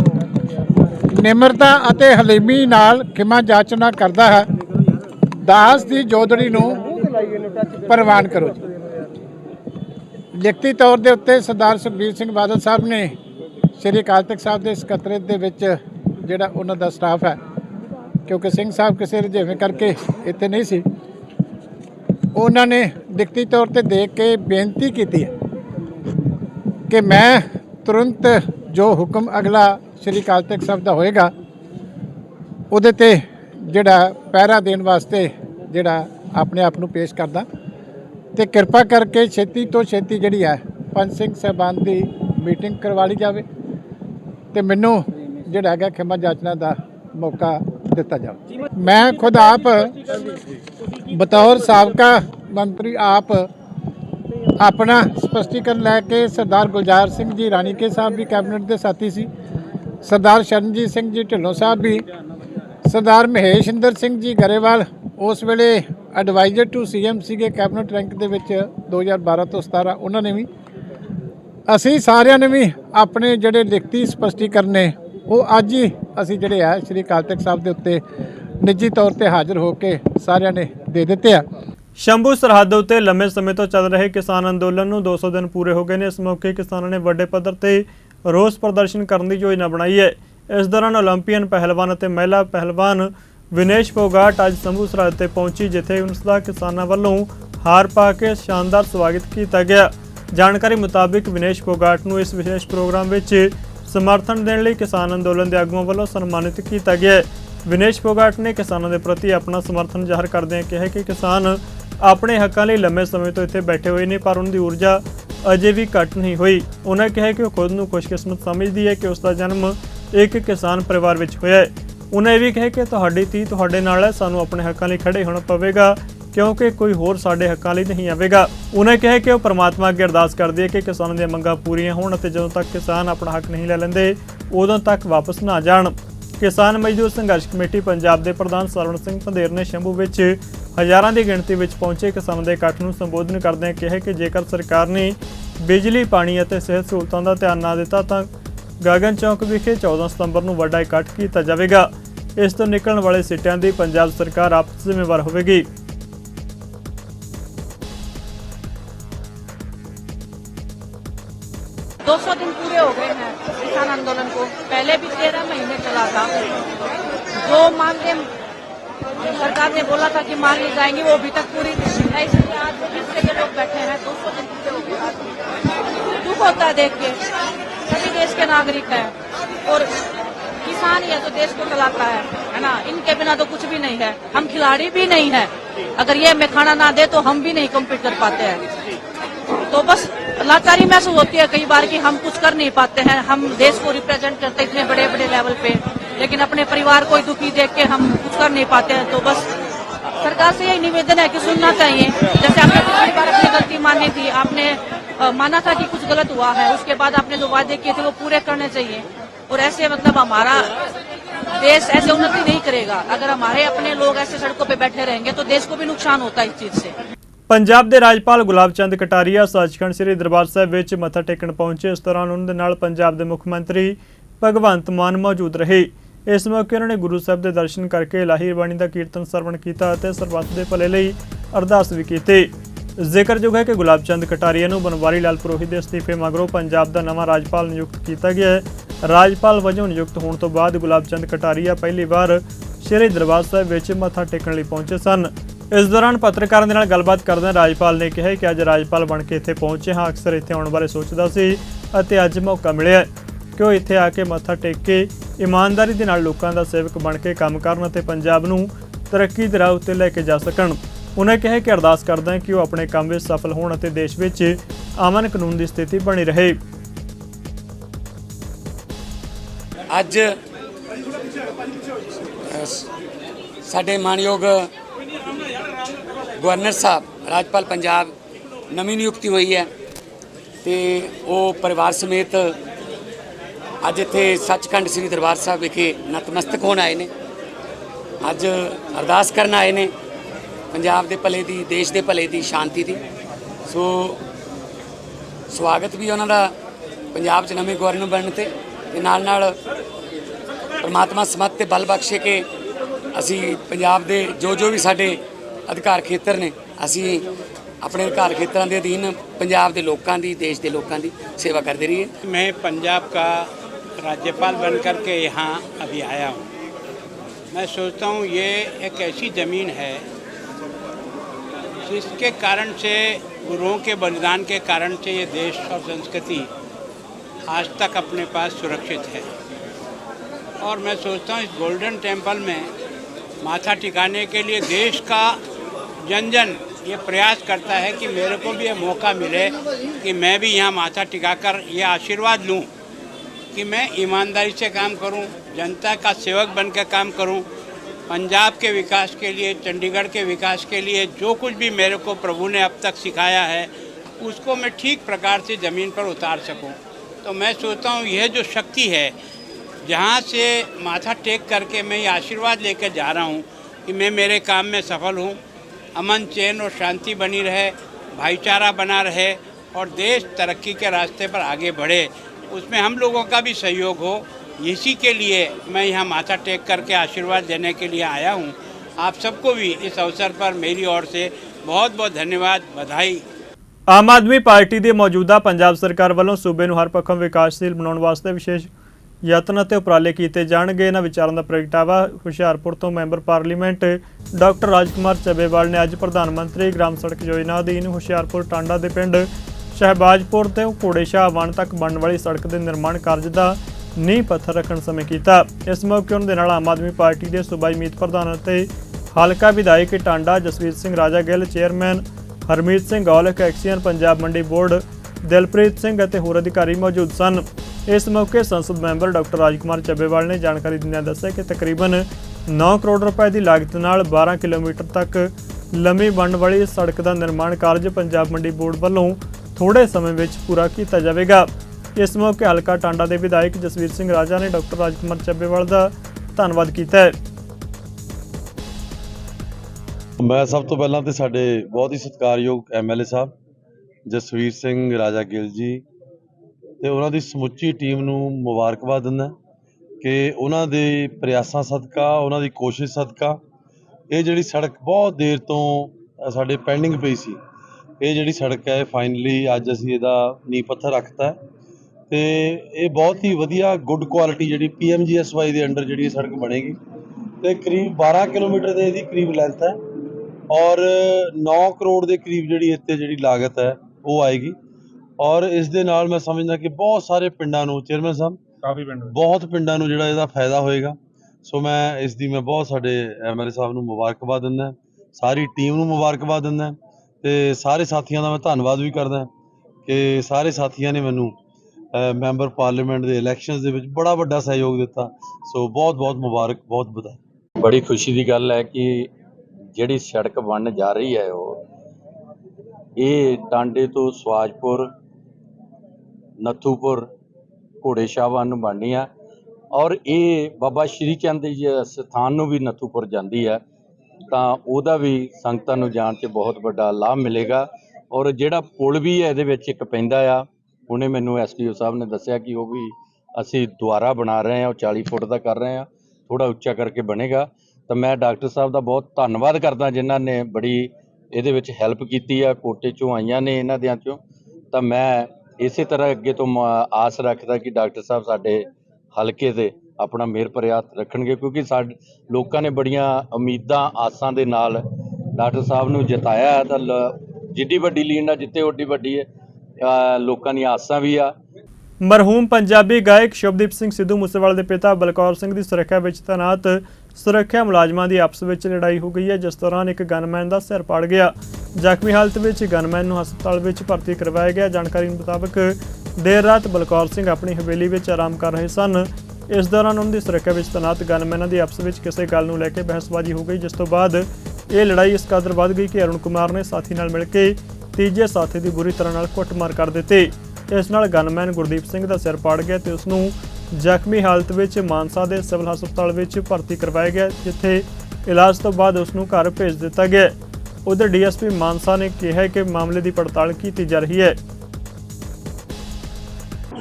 S3: ਨਿਮਰਤਾ ਅਤੇ ਹਲੀਮੀ ਨਾਲ ਖਿਮਾ ਜਾਚਨਾ ਕਰਦਾ ਹੈ। ਦਾਸ ਦੀ ਜੋਦੜੀ ਨੂੰ ਪ੍ਰਵਾਨ ਕਰੋ ਜੀ। ਲਿਖਤੀ ਤੌਰ ਦੇ ਉੱਤੇ ਸਰਦਾਰ ਸੁਖਬੀਰ ਸਿੰਘ ਬਾਦਲ ਸਾਹਿਬ ਨੇ ਸ੍ਰੀ ਅਕਾਲ ਤਖਤ ਸਾਹਿਬ ਦੇ ਸਕੱਤਰੇਤ ਦੇ ਵਿੱਚ ਜਿਹੜਾ ਉਹਨਾਂ ਦਾ ਸਟਾਫ ਹੈ, ਕਿਉਂਕਿ ਸਿੰਘ ਸਾਹਿਬ ਕਿਸੇ ਰੁਝੇਵੇਂ ਕਰਕੇ ਇੱਥੇ ਨਹੀਂ ਸੀ, ਉਹਨਾਂ ਨੇ ਲਿਖਤੀ ਤੌਰ ਤੇ ਦੇਖ ਕੇ ਬੇਨਤੀ ਕੀਤੀ ਹੈ ਕਿ ਮੈਂ ਤੁਰੰਤ ਜੋ ਹੁਕਮ ਅਗਲਾ ਸ੍ਰੀ ਅਕਾਲ ਤਖਤ ਸਾਹਿਬ ਦਾ ਹੋਏਗਾ, ਉਹਦੇ ਤੇ ਜਿਹੜਾ ਪਹਿਰਾ ਦੇਣ ਵਾਸਤੇ ਜਿਹੜਾ ਆਪਣੇ ਆਪ ਨੂੰ ਪੇਸ਼ ਕਰਦਾ। ਤੇ ਕਿਰਪਾ ਕਰਕੇ ਛੇਤੀ ਤੋਂ ਛੇਤੀ ਜਿਹੜੀ ਹੈ, ਪੰਜ ਸਿੰਘ ਸਾਹਿਬਾਨ ਦੀ ਮੀਟਿੰਗ ਕਰਵਾ ਲਈ ਜਾਵੇ ਤੇ ਮੈਨੂੰ ਜਿਹੜਾ ਹੈਗਾ ਖਿਮਾ ਜਾਚਨਾ ਦਾ ਮੌਕਾ ਦਿੱਤਾ ਜਾਵੇ। ਮੈਂ ਖੁਦ ਆਪ ਬਤੌਰ ਸਾਬਕਾ ਮੰਤਰੀ ਆਪ ਆਪਣਾ ਸਪਸ਼ਟੀਕਰਨ ਲੈ ਕੇ ਸਰਦਾਰ ਗੁਲਜ਼ਾਰ ਸਿੰਘ ਜੀ, ਰਾਣੀਕੇ ਸਾਹਿਬ ਵੀ ਕੈਬਨਿਟ ਦੇ ਸਾਥੀ ਸੀ। ਸਰਦਾਰ ਸ਼ਰਨਜੀਤ ਸਿੰਘ ਜੀ ਢਿੱਲੋਂ ਸਾਹਿਬ ਵੀ ਸਰਦਾਰ ਮਹੇਸ਼ਿੰਦਰ ਸਿੰਘ ਜੀ ਗਰੇਵਾਲ, ਉਸ ਵੇਲੇ ਐਡਵਾਈਜ਼ਰ ਟੂ ਸੀਐਮ ਸੀਗੇ ਕੈਬਨਿਟ ਰੈਂਕ ਦੇ ਵਿੱਚ 2012 ਤੋਂ 17 ਉਹਨਾਂ ਨੇ ਵੀ। ਅਸੀਂ ਸਾਰਿਆਂ ਨੇ ਵੀ ਆਪਣੇ ਜਿਹੜੇ ਲਿਖਤੀ ਸਪਸ਼ਟੀਕਰਨ ਨੇ, ਉਹ ਅੱਜ ਹੀ ਅਸੀਂ ਜਿਹੜੇ ਆ, ਸ਼੍ਰੀ ਕਾਲਤਕ ਸਾਹਿਬ ਦੇ ਉੱਤੇ ਨਿੱਜੀ ਤੌਰ ਤੇ ਹਾਜ਼ਰ ਹੋ ਕੇ ਸਾਰਿਆਂ ਨੇ ਦੇ ਦਿੱਤੇ ਆ।
S1: ਸ਼ੰਭੂ ਸਰਹੱਦ ਉੱਤੇ ਲੰਮੇ ਸਮੇਂ ਤੋਂ ਚੱਲ ਰਹੇ ਕਿਸਾਨ ਅੰਦੋਲਨ ਨੂੰ 200 ਦਿਨ ਪੂਰੇ ਹੋ ਗਏ ਨੇ। ਇਸ ਮੌਕੇ ਕਿਸਾਨਾਂ ਨੇ ਵੱਡੇ ਪੱਧਰ ਤੇ ਰੋਸ ਪ੍ਰਦਰਸ਼ਨ ਕਰਨ ਦੀ ਯੋਜਨਾ ਬਣਾਈ ਹੈ। ਇਸ ਦੌਰਾਨ 올림픽ੀਅਨ ਪਹਿਲਵਾਨ ਅਤੇ ਮਹਿਲਾ ਪਹਿਲਵਾਨ ਵਿਨੇਸ਼ ਪੋਗਾਟ ਅੱਜ ਸੰਭੂਸਰਾ ਤੇ ਪਹੁੰਚੀ, ਜਿੱਥੇ ਉਸ ਦਾ ਕਿਸਾਨਾਂ ਵੱਲੋਂ ਹਾਰ ਪਾ ਕੇ ਸ਼ਾਨਦਾਰ ਸਵਾਗਤ ਕੀਤਾ ਗਿਆ। ਜਾਣਕਾਰੀ ਮੁਤਾਬਿਕ ਵਿਨੇਸ਼ ਪੋਗਾਟ ਨੂੰ ਇਸ ਵਿਸ਼ੇਸ਼ ਪ੍ਰੋਗਰਾਮ ਵਿੱਚ ਸਮਰਥਨ ਦੇਣ ਲਈ ਕਿਸਾਨ ਅੰਦੋਲਨ ਦੇ ਆਗੂਆਂ ਵੱਲੋਂ ਸਨਮਾਨਿਤ ਕੀਤਾ ਗਿਆ ਵਿਨੇਸ਼ ਪੋਗਾਟ ਨੇ ਕਿਸਾਨਾਂ ਦੇ ਪ੍ਰਤੀ ਆਪਣਾ ਸਮਰਥਨ ਜ਼ਾਹਰ ਕਰਦਿਆਂ ਕਿਹਾ ਕਿ ਕਿਸਾਨ ਆਪਣੇ ਹੱਕਾਂ ਲਈ ਲੰਮੇ ਸਮੇਂ ਤੋਂ ਇੱਥੇ ਬੈਠੇ ਹੋਏ ਨੇ, ਪਰ ਉਹਨਾਂ ਦੀ ਊਰਜਾ ਅਜੇ ਵੀ ਘਟ ਨਹੀਂ ਹੋਈ। ਉਹਨਾਂ ਕਿਹਾ ਕਿ ਉਹ ਖੁਦ ਨੂੰ ਖੁਸ਼ਕਿਸਮਤ ਸਮਝਦੀ ਹੈ ਕਿ ਉਸ ਦਾ ਜਨਮ ਇੱਕ ਕਿਸਾਨ ਪਰਿਵਾਰ ਵਿੱਚ ਹੋਇਆ ਹੈ। ਉਹਨਾਂ ਇਹ ਵੀ ਕਿਹਾ ਕਿ ਤੁਹਾਡੀ ਧੀ ਤੁਹਾਡੇ ਨਾਲ ਹੈ, ਸਾਨੂੰ ਆਪਣੇ ਹੱਕਾਂ ਲਈ ਖੜੇ ਹੋਣਾ ਪਵੇਗਾ, ਕਿਉਂਕਿ ਕੋਈ ਹੋਰ ਸਾਡੇ ਹੱਕਾਂ ਲਈ ਨਹੀਂ ਆਵੇਗਾ। ਉਹਨਾਂ ਕਿਹਾ ਕਿ ਉਹ ਪਰਮਾਤਮਾ ਅੱਗੇ ਅਰਦਾਸ ਕਰਦੀ ਹੈ ਕਿ ਕਿਸਾਨਾਂ ਦੀਆਂ ਮੰਗਾਂ ਪੂਰੀਆਂ ਹੋਣ ਅਤੇ ਜਦੋਂ ਤੱਕ ਕਿਸਾਨ ਆਪਣਾ ਹੱਕ ਨਹੀਂ ਲੈ ਲੈਂਦੇ, ਉਦੋਂ ਤੱਕ ਵਾਪਸ ਨਾ ਜਾਣ। ਕਿਸਾਨ ਮਜ਼ਦੂਰ ਸੰਘਰਸ਼ ਕਮੇਟੀ ਪੰਜਾਬ ਦੇ ਪ੍ਰਧਾਨ ਸਰਵਣ ਸਿੰਘ ਪੰਧੇਰ ਨੇ ਸ਼ੰਭੂ ਵਿੱਚ ਹਜ਼ਾਰਾਂ ਦੀ ਗਿਣਤੀ ਵਿੱਚ ਪਹੁੰਚੇ ਕਿਸਾਨਾਂ ਦੇ ਇਕੱਠ ਨੂੰ ਸੰਬੋਧਨ ਕਰਦਿਆਂ ਕਿਹਾ ਕਿ ਜੇਕਰ ਸਰਕਾਰ ਨੇ ਬਿਜਲੀ, ਪਾਣੀ ਅਤੇ ਸਿਹਤ ਸਹੂਲਤਾਂ ਦਾ ਧਿਆਨ ਨਾ ਦਿੱਤਾ ਤਾਂ ਗਗਨ ਚੌਕ ਵਿਖੇ 14 ਸਤੰਬਰ ਨੂੰ ਵੱਡਾ ਇਕੱਠ ਕੀਤਾ ਜਾਵੇਗਾ ਇਸ ਤੋਂ ਨਿਕਲਣ ਵਾਲੇ ਸਿੱਟਿਆਂ ਦੀ ਪੰਜਾਬ ਸਰਕਾਰ ਆਪ ਜ਼ਿੰਮੇਵਾਰ ਹੋਵੇਗੀ
S4: दो सौ दिन पूरे हो गए हैं किसान आंदोलन को पहले भी तेरह महीने चला था जो मांगे सरकार ने बोला था कि मांगी जाएंगी वो अभी तक पूरी नहीं हुई है इसलिए आज जो फिर से ये लोग बैठे हैं दो सौ दिन पूरे हो गए दुख होता है देख के सभी देश के नागरिक हैं और किसान ही है जो देश को चलाता है है ना? इनके बिना तो कुछ भी नहीं है। हम खिलाड़ी भी नहीं है। अगर ये हमें खाना ना दे तो हम भी नहीं कम्पीट कर पाते हैं। तो बस लाचारी महसूस होती है कई बार कि हम कुछ कर नहीं पाते हैं। हम देश को रिप्रेजेंट करते इतने बड़े बड़े लेवल पे, लेकिन अपने परिवार को दुखी देख के हम कुछ कर नहीं पाते हैं। तो बस सरकार से यही निवेदन है कि सुनना चाहिए। जैसे आपने पिछली बार अपनी गलती मानी थी, आपने माना था कि कुछ गलत हुआ है उसके बाद आपने जो वादे किए थे वो पूरे करने चाहिए और ऐसे मतलब हमारा देश ऐसे उन्नति नहीं करेगा अगर हमारे अपने लोग ऐसे सड़कों पे बैठे रहेंगे तो देश को भी नुकसान होता है इस चीज से
S1: ਪੰਜਾਬ ਦੇ ਰਾਜਪਾਲ ਗੁਲਾਬ ਚੰਦ ਕਟਾਰੀਆ ਸੱਚਖੰਡ ਸ੍ਰੀ ਦਰਬਾਰ ਸਾਹਿਬ ਵਿੱਚ ਮੱਥਾ ਟੇਕਣ ਪਹੁੰਚੇ ਇਸ ਦੌਰਾਨ ਉਹਨਾਂ ਦੇ ਨਾਲ ਪੰਜਾਬ ਦੇ ਮੁੱਖ ਮੰਤਰੀ ਭਗਵੰਤ ਮਾਨ ਮੌਜੂਦ ਰਹੇ ਇਸ ਮੌਕੇ ਉਹਨਾਂ ਨੇ ਗੁਰੂ ਸਾਹਿਬ ਦੇ ਦਰਸ਼ਨ ਕਰਕੇ ਇਲਾਹੀ ਬਾਣੀ ਦਾ ਕੀਰਤਨ ਸਰਵਣ ਕੀਤਾ ਅਤੇ ਸਰਬੱਤ ਦੇ ਭਲੇ ਲਈ ਅਰਦਾਸ ਵੀ ਕੀਤੀ ਜ਼ਿਕਰਯੋਗ ਹੈ ਕਿ ਗੁਲਾਬ ਚੰਦ ਕਟਾਰੀਆ ਨੂੰ ਬਨਵਾਰੀ ਲਾਲ ਪੁਰੋਹਿਤ ਦੇ ਅਸਤੀਫੇ ਮਗਰੋਂ ਪੰਜਾਬ ਦਾ ਨਵਾਂ ਰਾਜਪਾਲ ਨਿਯੁਕਤ ਕੀਤਾ ਗਿਆ ਹੈ। ਰਾਜਪਾਲ ਵਜੋਂ ਨਿਯੁਕਤ ਹੋਣ ਤੋਂ ਬਾਅਦ ਗੁਲਾਬ ਚੰਦ ਕਟਾਰੀਆ ਪਹਿਲੀ ਵਾਰ ਸ਼੍ਰੀ ਦਰਬਾਰ ਸਾਹਿਬ ਵਿੱਚ ਮੱਥਾ ਟੇਕਣ ਲਈ ਪਹੁੰਚੇ ਸਨ। ਇਸ ਦੌਰਾਨ ਪੱਤਰਕਾਰਾਂ ਦੇ ਨਾਲ ਗੱਲਬਾਤ ਕਰਦਿਆਂ ਰਾਜਪਾਲ ਨੇ ਕਿਹਾ ਕਿ ਅੱਜ ਰਾਜਪਾਲ ਬਣ ਕੇ ਇੱਥੇ ਪਹੁੰਚੇ ਹਾਂ। ਅਕਸਰ ਇੱਥੇ ਆਉਣ ਬਾਰੇ ਸੋਚਦਾ ਸੀ ਅਤੇ ਅੱਜ ਮੌਕਾ ਮਿਲਿਆ ਕਿ ਉਹ ਇੱਥੇ ਆ ਕੇ ਮੱਥਾ ਟੇਕ ਕੇ ਇਮਾਨਦਾਰੀ ਦੇ ਨਾਲ ਲੋਕਾਂ ਦਾ ਸੇਵਕ ਬਣ ਕੇ ਕੰਮ ਕਰਨ ਅਤੇ ਪੰਜਾਬ ਨੂੰ ਤਰੱਕੀ ਦੇ ਰਾਹ ਉੱਤੇ ਲੈ ਕੇ ਜਾ ਸਕਣ? ਉਹਨਾਂ ਕਿਹਾ ਕਿ ਅਰਦਾਸ ਕਰਦਾ ਹਾਂ ਕਿ ਉਹ ਆਪਣੇ ਕੰਮ ਵਿੱਚ ਸਫਲ ਹੋਣ ਅਤੇ ਦੇਸ਼ ਵਿੱਚ ਅਮਨ ਕਾਨੂੰਨ ਦੀ ਸਥਿਤੀ ਬਣੀ ਰਹੇ।
S5: ਅੱਜ ਸਾਡੇ ਮਾਨਯੋਗ ਗਵਰਨਰ ਸਾਹਿਬ, ਰਾਜਪਾਲ ਪੰਜਾਬ ਨਵੀਂ ਨਿਯੁਕਤੀ ਹੋਈ ਹੈ ਤੇ ਉਹ ਪਰਿਵਾਰ ਸਮੇਤ ਅੱਜ ਇੱਥੇ ਸੱਚਖੰਡ ਸ੍ਰੀ ਦਰਬਾਰ ਸਾਹਿਬ ਵਿਖੇ ਨਤਮਸਤਕ ਹੋਣ ਆਏ ਨੇ। ਅੱਜ ਅਰਦਾਸ ਕਰਨ ਆਏ ਨੇ ਪੰਜਾਬ ਦੇ ਭਲੇ ਦੀ ਦੇਸ਼ ਦੇ ਭਲੇ ਦੀ ਸ਼ਾਂਤੀ ਦੀ ਸੋ ਸਵਾਗਤ ਵੀ ਉਹਨਾਂ ਦਾ ਪੰਜਾਬ 'ਚ ਨਵੇਂ ਗਵਰਨਰ ਬਣਨ ਤੇ ਤੇ ਨਾਲ ਨਾਲ ਪਰਮਾਤਮਾ ਸਮਤ ਤੇ ਬਲ ਬਖਸ਼ੇ ਕਿ ਅਸੀਂ ਪੰਜਾਬ ਦੇ ਜੋ ਜੋ ਵੀ ਸਾਡੇ ਅਧਿਕਾਰ ਖੇਤਰ ਨੇ ਅਸੀਂ ਆਪਣੇ ਅਧਿਕਾਰ ਖੇਤਰਾਂ ਦੇ ਅਧੀਨ ਪੰਜਾਬ ਦੇ ਲੋਕਾਂ ਦੀ ਦੇਸ਼ ਦੇ ਲੋਕਾਂ ਦੀ ਸੇਵਾ ਕਰਦੇ ਰਹੀਏ
S6: मैं पंजाब का राज्यपाल बन कर के यहाँ अभी आया हूँ मैं सोचता हूँ ये एक ऐसी ज़मीन है जिसके कारण से, गुरुओं के बलिदान के कारण से ये देश और संस्कृति आज तक अपने पास सुरक्षित है। और मैं सोचता हूँ, इस गोल्डन टेंपल में माथा टिकाने के लिए देश का जन जन ये प्रयास करता है कि मेरे को भी ये मौका मिले कि मैं भी यहाँ माथा टिकाकर ये आशीर्वाद लूँ, कि मैं ईमानदारी से काम करूँ, जनता का सेवक बनकर काम करूँ। पंजाब के विकास के लिए, चंडीगढ़ के विकास के लिए, जो कुछ भी मेरे को प्रभु ने अब तक सिखाया है, उसको मैं ठीक प्रकार से ज़मीन पर उतार सकूँ। तो मैं सोचता हूँ, यह जो शक्ति है, जहाँ से माथा टेक करके मैं ये आशीर्वाद लेकर जा रहा हूँ कि मैं मेरे काम में सफल हूँ, अमन, चैन और शांति बनी रहे, भाईचारा बना रहे और देश तरक्की के रास्ते पर आगे बढ़े। उसमें हम लोगों का भी सहयोग हो इसी के लिए मैं यहाँ माथा टेक करके आशीर्वाद देने के लिए आया हूँ आप सबको भी इस अवसर पर मेरी ओर से बहुत बहुत धन्यवाद बधाई
S1: ਆਮ ਆਦਮੀ ਪਾਰਟੀ ਦੇ ਮੌਜੂਦਾ ਪੰਜਾਬ ਸਰਕਾਰ ਵੱਲੋਂ ਸੂਬੇ ਨੂੰ ਹਰ ਪੱਖੋਂ ਵਿਕਾਸਸ਼ੀਲ ਬਣਾਉਣ ਵਾਸਤੇ ਵਿਸ਼ੇਸ਼ ਯਤਨ ਅਤੇ ਉਪਰਾਲੇ ਕੀਤੇ ਜਾਣਗੇ ਇਹਨਾਂ ਵਿਚਾਰਾਂ ਦਾ ਪ੍ਰਗਟਾਵਾ ਹੁਸ਼ਿਆਰਪੁਰ ਤੋਂ member parliament doctor Rajkumar Chabbewal ਨੇ ਅੱਜ ਪ੍ਰਧਾਨ ਮੰਤਰੀ ਗ੍ਰਾਮ ਸੜਕ ਯੋਜਨਾ ਅਧੀਨ ਹੁਸ਼ਿਆਰਪੁਰ ਟਾਂਡਾ ਦੇ ਪਿੰਡ ਸ਼ਹਿਬਾਜ਼ਪੁਰ ਤੇ ਘੋੜੇਸ਼ਾਹ ਵਣ ਤੱਕ ਬਣਨ ਵਾਲੀ ਸੜਕ ਦੇ ਨਿਰਮਾਣ ਕਾਰਜ ਦਾ ਨੀਂਹ ਪੱਥਰ ਰੱਖਣ ਸਮੇਂ ਕੀਤਾ। ਇਸ ਮੌਕੇ ਉਹਨਾਂ ਦੇ ਨਾਲ ਆਮ ਆਦਮੀ ਪਾਰਟੀ ਦੇ ਸੂਬਾਈ ਮੀਤ ਪ੍ਰਧਾਨ ਅਤੇ ਹਲਕਾ ਵਿਧਾਇਕ Tanda Jasvir Singh Raja Gill, chairman Harmeet Singh Gaulak XEN Punjab Mandi board Dilpreet Singh ਅਤੇ ਹੋਰ ਅਧਿਕਾਰੀ ਮੌਜੂਦ ਸਨ। ਇਸ ਮੌਕੇ ਸੰਸਦ ਮੈਂਬਰ ਡਾਕਟਰ ਰਾਜਕੁਮਾਰ ਚੱਬੇਵਾਲ ਨੇ ਜਾਣਕਾਰੀ ਦਿੰਦਿਆਂ ਦੱਸਿਆ ਕਿ ਤਕਰੀਬਨ 9 ਕਰੋੜ ਰੁਪਏ ਦੀ ਲਾਗਤ ਨਾਲ 12 ਕਿਲੋਮੀਟਰ ਤੱਕ ਲੰਮੀ ਬਣਨ ਵਾਲੀ ਸੜਕ ਦਾ ਨਿਰਮਾਣ ਕਾਰਜ ਪੰਜਾਬ ਮੰਡੀ ਬੋਰਡ ਵੱਲੋਂ ਥੋੜੇ ਸਮੇਂ ਵਿੱਚ ਪੂਰਾ ਕੀਤਾ ਜਾਵੇਗਾ। ਇਸ ਮੌਕੇ ਹਲਕਾ ਟਾਂਡਾ ਦੇ ਵਿਧਾਇਕ ਜਸਵੀਰ ਸਿੰਘ ਰਾਜਾ ਨੇ ਡਾਕਟਰ ਰਾਜਕੁਮਾਰ ਚੱਬੇਵਾਲ ਦਾ ਧੰਨਵਾਦ ਕੀਤਾ ਹੈ।
S7: ਮੈਂ ਸਭ ਤੋਂ ਪਹਿਲਾਂ ਤੇ ਸਾਡੇ ਬਹੁਤ ਹੀ ਸਤਿਕਾਰਯੋਗ ਐਮਐਲਏ ਸਾਹਿਬ, ਜਸਵੀਰ ਸਿੰਘ, ਰਾਜਾ ਗਿੱਲ ਜੀ ਤੇ ਉਹਨਾਂ ਦੀ ਸਮੁੱਚੀ ਟੀਮ ਨੂੰ ਮੁਬਾਰਕਬਾਦ ਦਿੰਦਾ ਕਿ ਉਹਨਾਂ ਦੇ ਪ੍ਰਯਾਸਾਂ ਸਦਕਾ, ਉਹਨਾਂ ਦੀ ਕੋਸ਼ਿਸ਼ ਸਦਕਾ, ਇਹ ਜਿਹੜੀ ਸੜਕ ਬਹੁਤ ਦੇਰ ਤੋਂ ਸਾਡੇ ਪੈਂਡਿੰਗ ਪਈ ਸੀ, ਇਹ ਜਿਹੜੀ ਸੜਕ ਹੈ ਫਾਈਨਲੀ ਅੱਜ ਅਸੀਂ ਇਹਦਾ ਨੀਂਹ ਪੱਥਰ ਰੱਖਤਾ ਤੇ ਇਹ ਬਹੁਤ ਹੀ ਵਧੀਆ ਗੁੱਡ ਕੁਆਲਿਟੀ ਜਿਹੜੀ ਪੀਐਮਜੀਐਸਵਾਈ ਦੇ ਅੰਡਰ ਜਿਹੜੀ ਸੜਕ ਬਣੇਗੀ। ਤੇ ਕਰੀਬ 12 ਕਿਲੋਮੀਟਰ ਦੇ ਇਹਦੀ ਕਰੀਬ ਲੈਂਥ ਹੈ ਔਰ 9 ਕਰੋੜ ਦੇ ਕਰੀਬ ਜਿਹੜੀ ਇੱਥੇ ਜਿਹੜੀ ਲਾਗਤ ਹੈ ਉਹ ਆਏਗੀ। ਔਰ ਇਸ ਦੇ ਨਾਲ ਮੈਂ ਸਮਝਦਾ ਕਿ ਬਹੁਤ ਸਾਰੇ ਪਿੰਡਾਂ ਨੂੰ ਚੇਅਰਮੈਨ ਸਾਹਿਬ
S2: ਕਾਫੀ ਪਿੰਡ
S7: ਬਹੁਤ ਪਿੰਡਾਂ ਨੂੰ ਜਿਹੜਾ ਇਹਦਾ ਫਾਇਦਾ ਹੋਏਗਾ। ਸੋ ਮੈਂ ਇਸ ਦੀ ਮੈਂ ਬਹੁਤ ਸਾਡੇ ਐਮਐਲਏ ਸਾਹਿਬ ਨੂੰ ਮੁਬਾਰਕਬਾਦ ਦਿੰਦਾ ਸਾਰੀ ਟੀਮ ਨੂੰ ਮੁਬਾਰਕਬਾਦ ਦਿੰਦਾ ਤੇ ਸਾਰੇ ਸਾਥੀਆਂ ਦਾ ਮੈਂ ਧੰਨਵਾਦ ਵੀ ਕਰਦਾ ਕਿ ਸਾਰੇ ਸਾਥੀਆਂ ਨੇ ਮੈਨੂੰ ਮੈਂਬਰ ਪਾਰਲੀਮੈਂਟ ਦੇ ਇਲੈਕਸ਼ਨਸ ਦੇ ਵਿੱਚ ਬੜਾ ਵੱਡਾ ਸਹਿਯੋਗ ਦਿੱਤਾ। ਸੋ ਬਹੁਤ ਬਹੁਤ ਮੁਬਾਰਕ, ਬਹੁਤ ਵਧਾਈ।
S8: ਬੜੀ ਖੁਸ਼ੀ ਦੀ ਗੱਲ ਹੈ ਕਿ ਜਿਹੜੀ ਸੜਕ ਬਣਨ ਜਾ ਰਹੀ ਹੈ ਉਹ, ਇਹ ਟਾਂਡੇ ਤੋਂ ਸਵਾਜਪੁਰ, ਨਥੂਪੁਰ ਘੋੜੇ ਸ਼ਾਹਵਾਨ ਨੂੰ ਬਣਨੀ ਆ। ਔਰ ਇਹ ਬਾਬਾ ਸ਼੍ਰੀ ਚੰਦ ਜੀ ਸਥਾਨ ਨੂੰ ਵੀ ਨਥੂਪੁਰ ਜਾਂਦੀ ਹੈ, ਤਾਂ ਉਹਦਾ ਵੀ ਸੰਗਤਾਂ ਨੂੰ ਜਾਣ 'ਚ ਬਹੁਤ ਵੱਡਾ ਲਾਭ ਮਿਲੇਗਾ। ਔਰ ਜਿਹੜਾ ਪੁਲ ਵੀ ਹੈ, ਇਹਦੇ ਵਿੱਚ ਇੱਕ ਪੈਂਦਾ ਆ। ਉਹਨੇ ਮੈਨੂੰ ਐਸਡੀਓ ਸਾਹਿਬ ਨੇ ਦੱਸਿਆ ਕਿ ਉਹ ਵੀ ਅਸੀਂ ਦੁਆਰਾ ਬਣਾ ਰਹੇ ਹਾਂ, ਉਹ 40 ਫੁੱਟ ਦਾ ਕਰ ਰਹੇ ਹਾਂ ਥੋੜਾ ਉੱਚਾ ਕਰਕੇ ਬਣੇਗਾ। ਤਾਂ ਮੈਂ ਡਾਕਟਰ ਸਾਹਿਬ ਦਾ ਬਹੁਤ ਧੰਨਵਾਦ ਕਰਦਾ ਜਿਨ੍ਹਾਂ ਨੇ ਬੜੀ ਇਹਦੇ ਵਿੱਚ ਹੈਲਪ ਕੀਤੀ ਆ, ਕੋਟੇ ਚੋਂ ਆਈਆਂ ਨੇ ਇਹਨਾਂ ਦਿਆਂ ਚੋਂ। ਤਾਂ ਮੈਂ ਇਸੇ ਤਰ੍ਹਾਂ ਅੱਗੇ ਤੋਂ ਮ- ਆਸ ਰੱਖਦਾ ਕਿ ਡਾਕਟਰ ਸਾਹਿਬ ਸਾਡੇ ਹਲਕੇ ਦੇ ਆਪਣਾ ਮਿਹਰ ਪ੍ਰਯਾਸ ਰੱਖਣਗੇ, ਕਿਉਂਕਿ ਸਾਡੇ, ਲੋਕਾਂ ਨੇ ਬੜੀਆਂ ਉਮੀਦਾਂ, ਆਸਾਂ ਦੇ ਨਾਲ ਡਾਕਟਰ ਸਾਹਿਬ ਨੂੰ ਜਿਤਾਇਆ ਤਾਂ ਲ- ਜਿੱਡੀ ਵੱਡੀ ਲੀਡ ਨਾਲ ਜਿੱਤੇ, ਓਡੀ ਵੱਡੀ ਹੈ। ਲੋਕਾਂ ਦੀਆਂ ਆਸਾਂ ਵੀ ਆ।
S1: ਮਰਹੂਮ ਪੰਜਾਬੀ ਗਾਇਕ ਸ਼ੁਭਦੀਪ ਸਿੰਘ ਸਿੱਧੂ ਮੂਸੇਵਾਲੇ ਦੇ ਪਿਤਾ ਬਲਕੌਰ ਸਿੰਘ ਦੀ ਸੁਰੱਖਿਆ ਵਿੱਚ ਤੈਨਾਤ ਸੁਰੱਖਿਆ ਮੁਲਾਜ਼ਮਾਂ ਦੀ ਆਪਸ ਵਿੱਚ ਲੜਾਈ ਹੋ ਗਈ ਹੈ, ਜਿਸ ਦੌਰਾਨ ਇੱਕ ਗਨਮੈਨ ਦਾ ਸਿਰ ਪਾੜ ਗਿਆ। ਜ਼ਖਮੀ ਹਾਲਤ ਵਿੱਚ ਗਨਮੈਨ ਨੂੰ ਹਸਪਤਾਲ ਵਿੱਚ ਭਰਤੀ ਕਰਵਾਇਆ ਗਿਆ। ਜਾਣਕਾਰੀ ਮੁਤਾਬਕ ਦੇਰ ਰਾਤ ਬਲਕੌਰ ਸਿੰਘ ਆਪਣੀ ਹਵੇਲੀ ਵਿੱਚ ਆਰਾਮ ਕਰ ਰਹੇ ਸਨ। ਇਸ ਦੌਰਾਨ ਉਹਨਾਂ ਦੀ ਸੁਰੱਖਿਆ ਵਿੱਚ ਤੈਨਾਤ ਗਨਮੈਨਾਂ ਦੀ ਆਪਸ ਵਿੱਚ ਕਿਸੇ ਗੱਲ ਨੂੰ ਲੈ ਕੇ ਬਹਿਸਬਾਜ਼ੀ ਹੋ ਗਈ, ਜਿਸ ਤੋਂ ਬਾਅਦ ਇਹ ਲੜਾਈ ਇਸ ਕਦਰ ਵੱਧ ਗਈ ਕਿ ਅਰੁਣ ਕੁਮਾਰ ਨੇ ਸਾਥੀ ਨਾਲ ਮਿਲ ਕੇ ਤੀਜੇ ਸਾਥੀ ਦੀ ਬੁਰੀ ਤਰ੍ਹਾਂ ਨਾਲ ਕੁੱਟਮਾਰ ਕਰ ਦਿੱਤੀ। ਇਸ ਨਾਲ ਗਨਮੈਨ ਗੁਰਦੀਪ ਸਿੰਘ ਦਾ ਸਿਰ ਪਾੜ ਗਿਆ ਤੇ ਉਸ ਨੂੰ ਜ਼ਖਮੀ ਹਾਲਤ ਵਿੱਚ ਮਾਨਸਾ ਦੇ ਸਿਵਲ ਹਸਪਤਾਲ ਵਿੱਚ ਭਰਤੀ ਕਰਵਾਇਆ ਗਿਆ, ਜਿੱਥੇ ਇਲਾਜ ਤੋਂ ਬਾਅਦ ਉਸ ਨੂੰ ਘਰ ਭੇਜ ਦਿੱਤਾ ਗਿਆ। ਉਧਰ ਡੀਐਸਪੀ ਮਾਨਸਾ ਨੇ ਕਿਹਾ ਕਿ ਮਾਮਲੇ ਦੀ ਪੜਤਾਲ ਕੀਤੀ ਜਾ ਰਹੀ ਹੈ।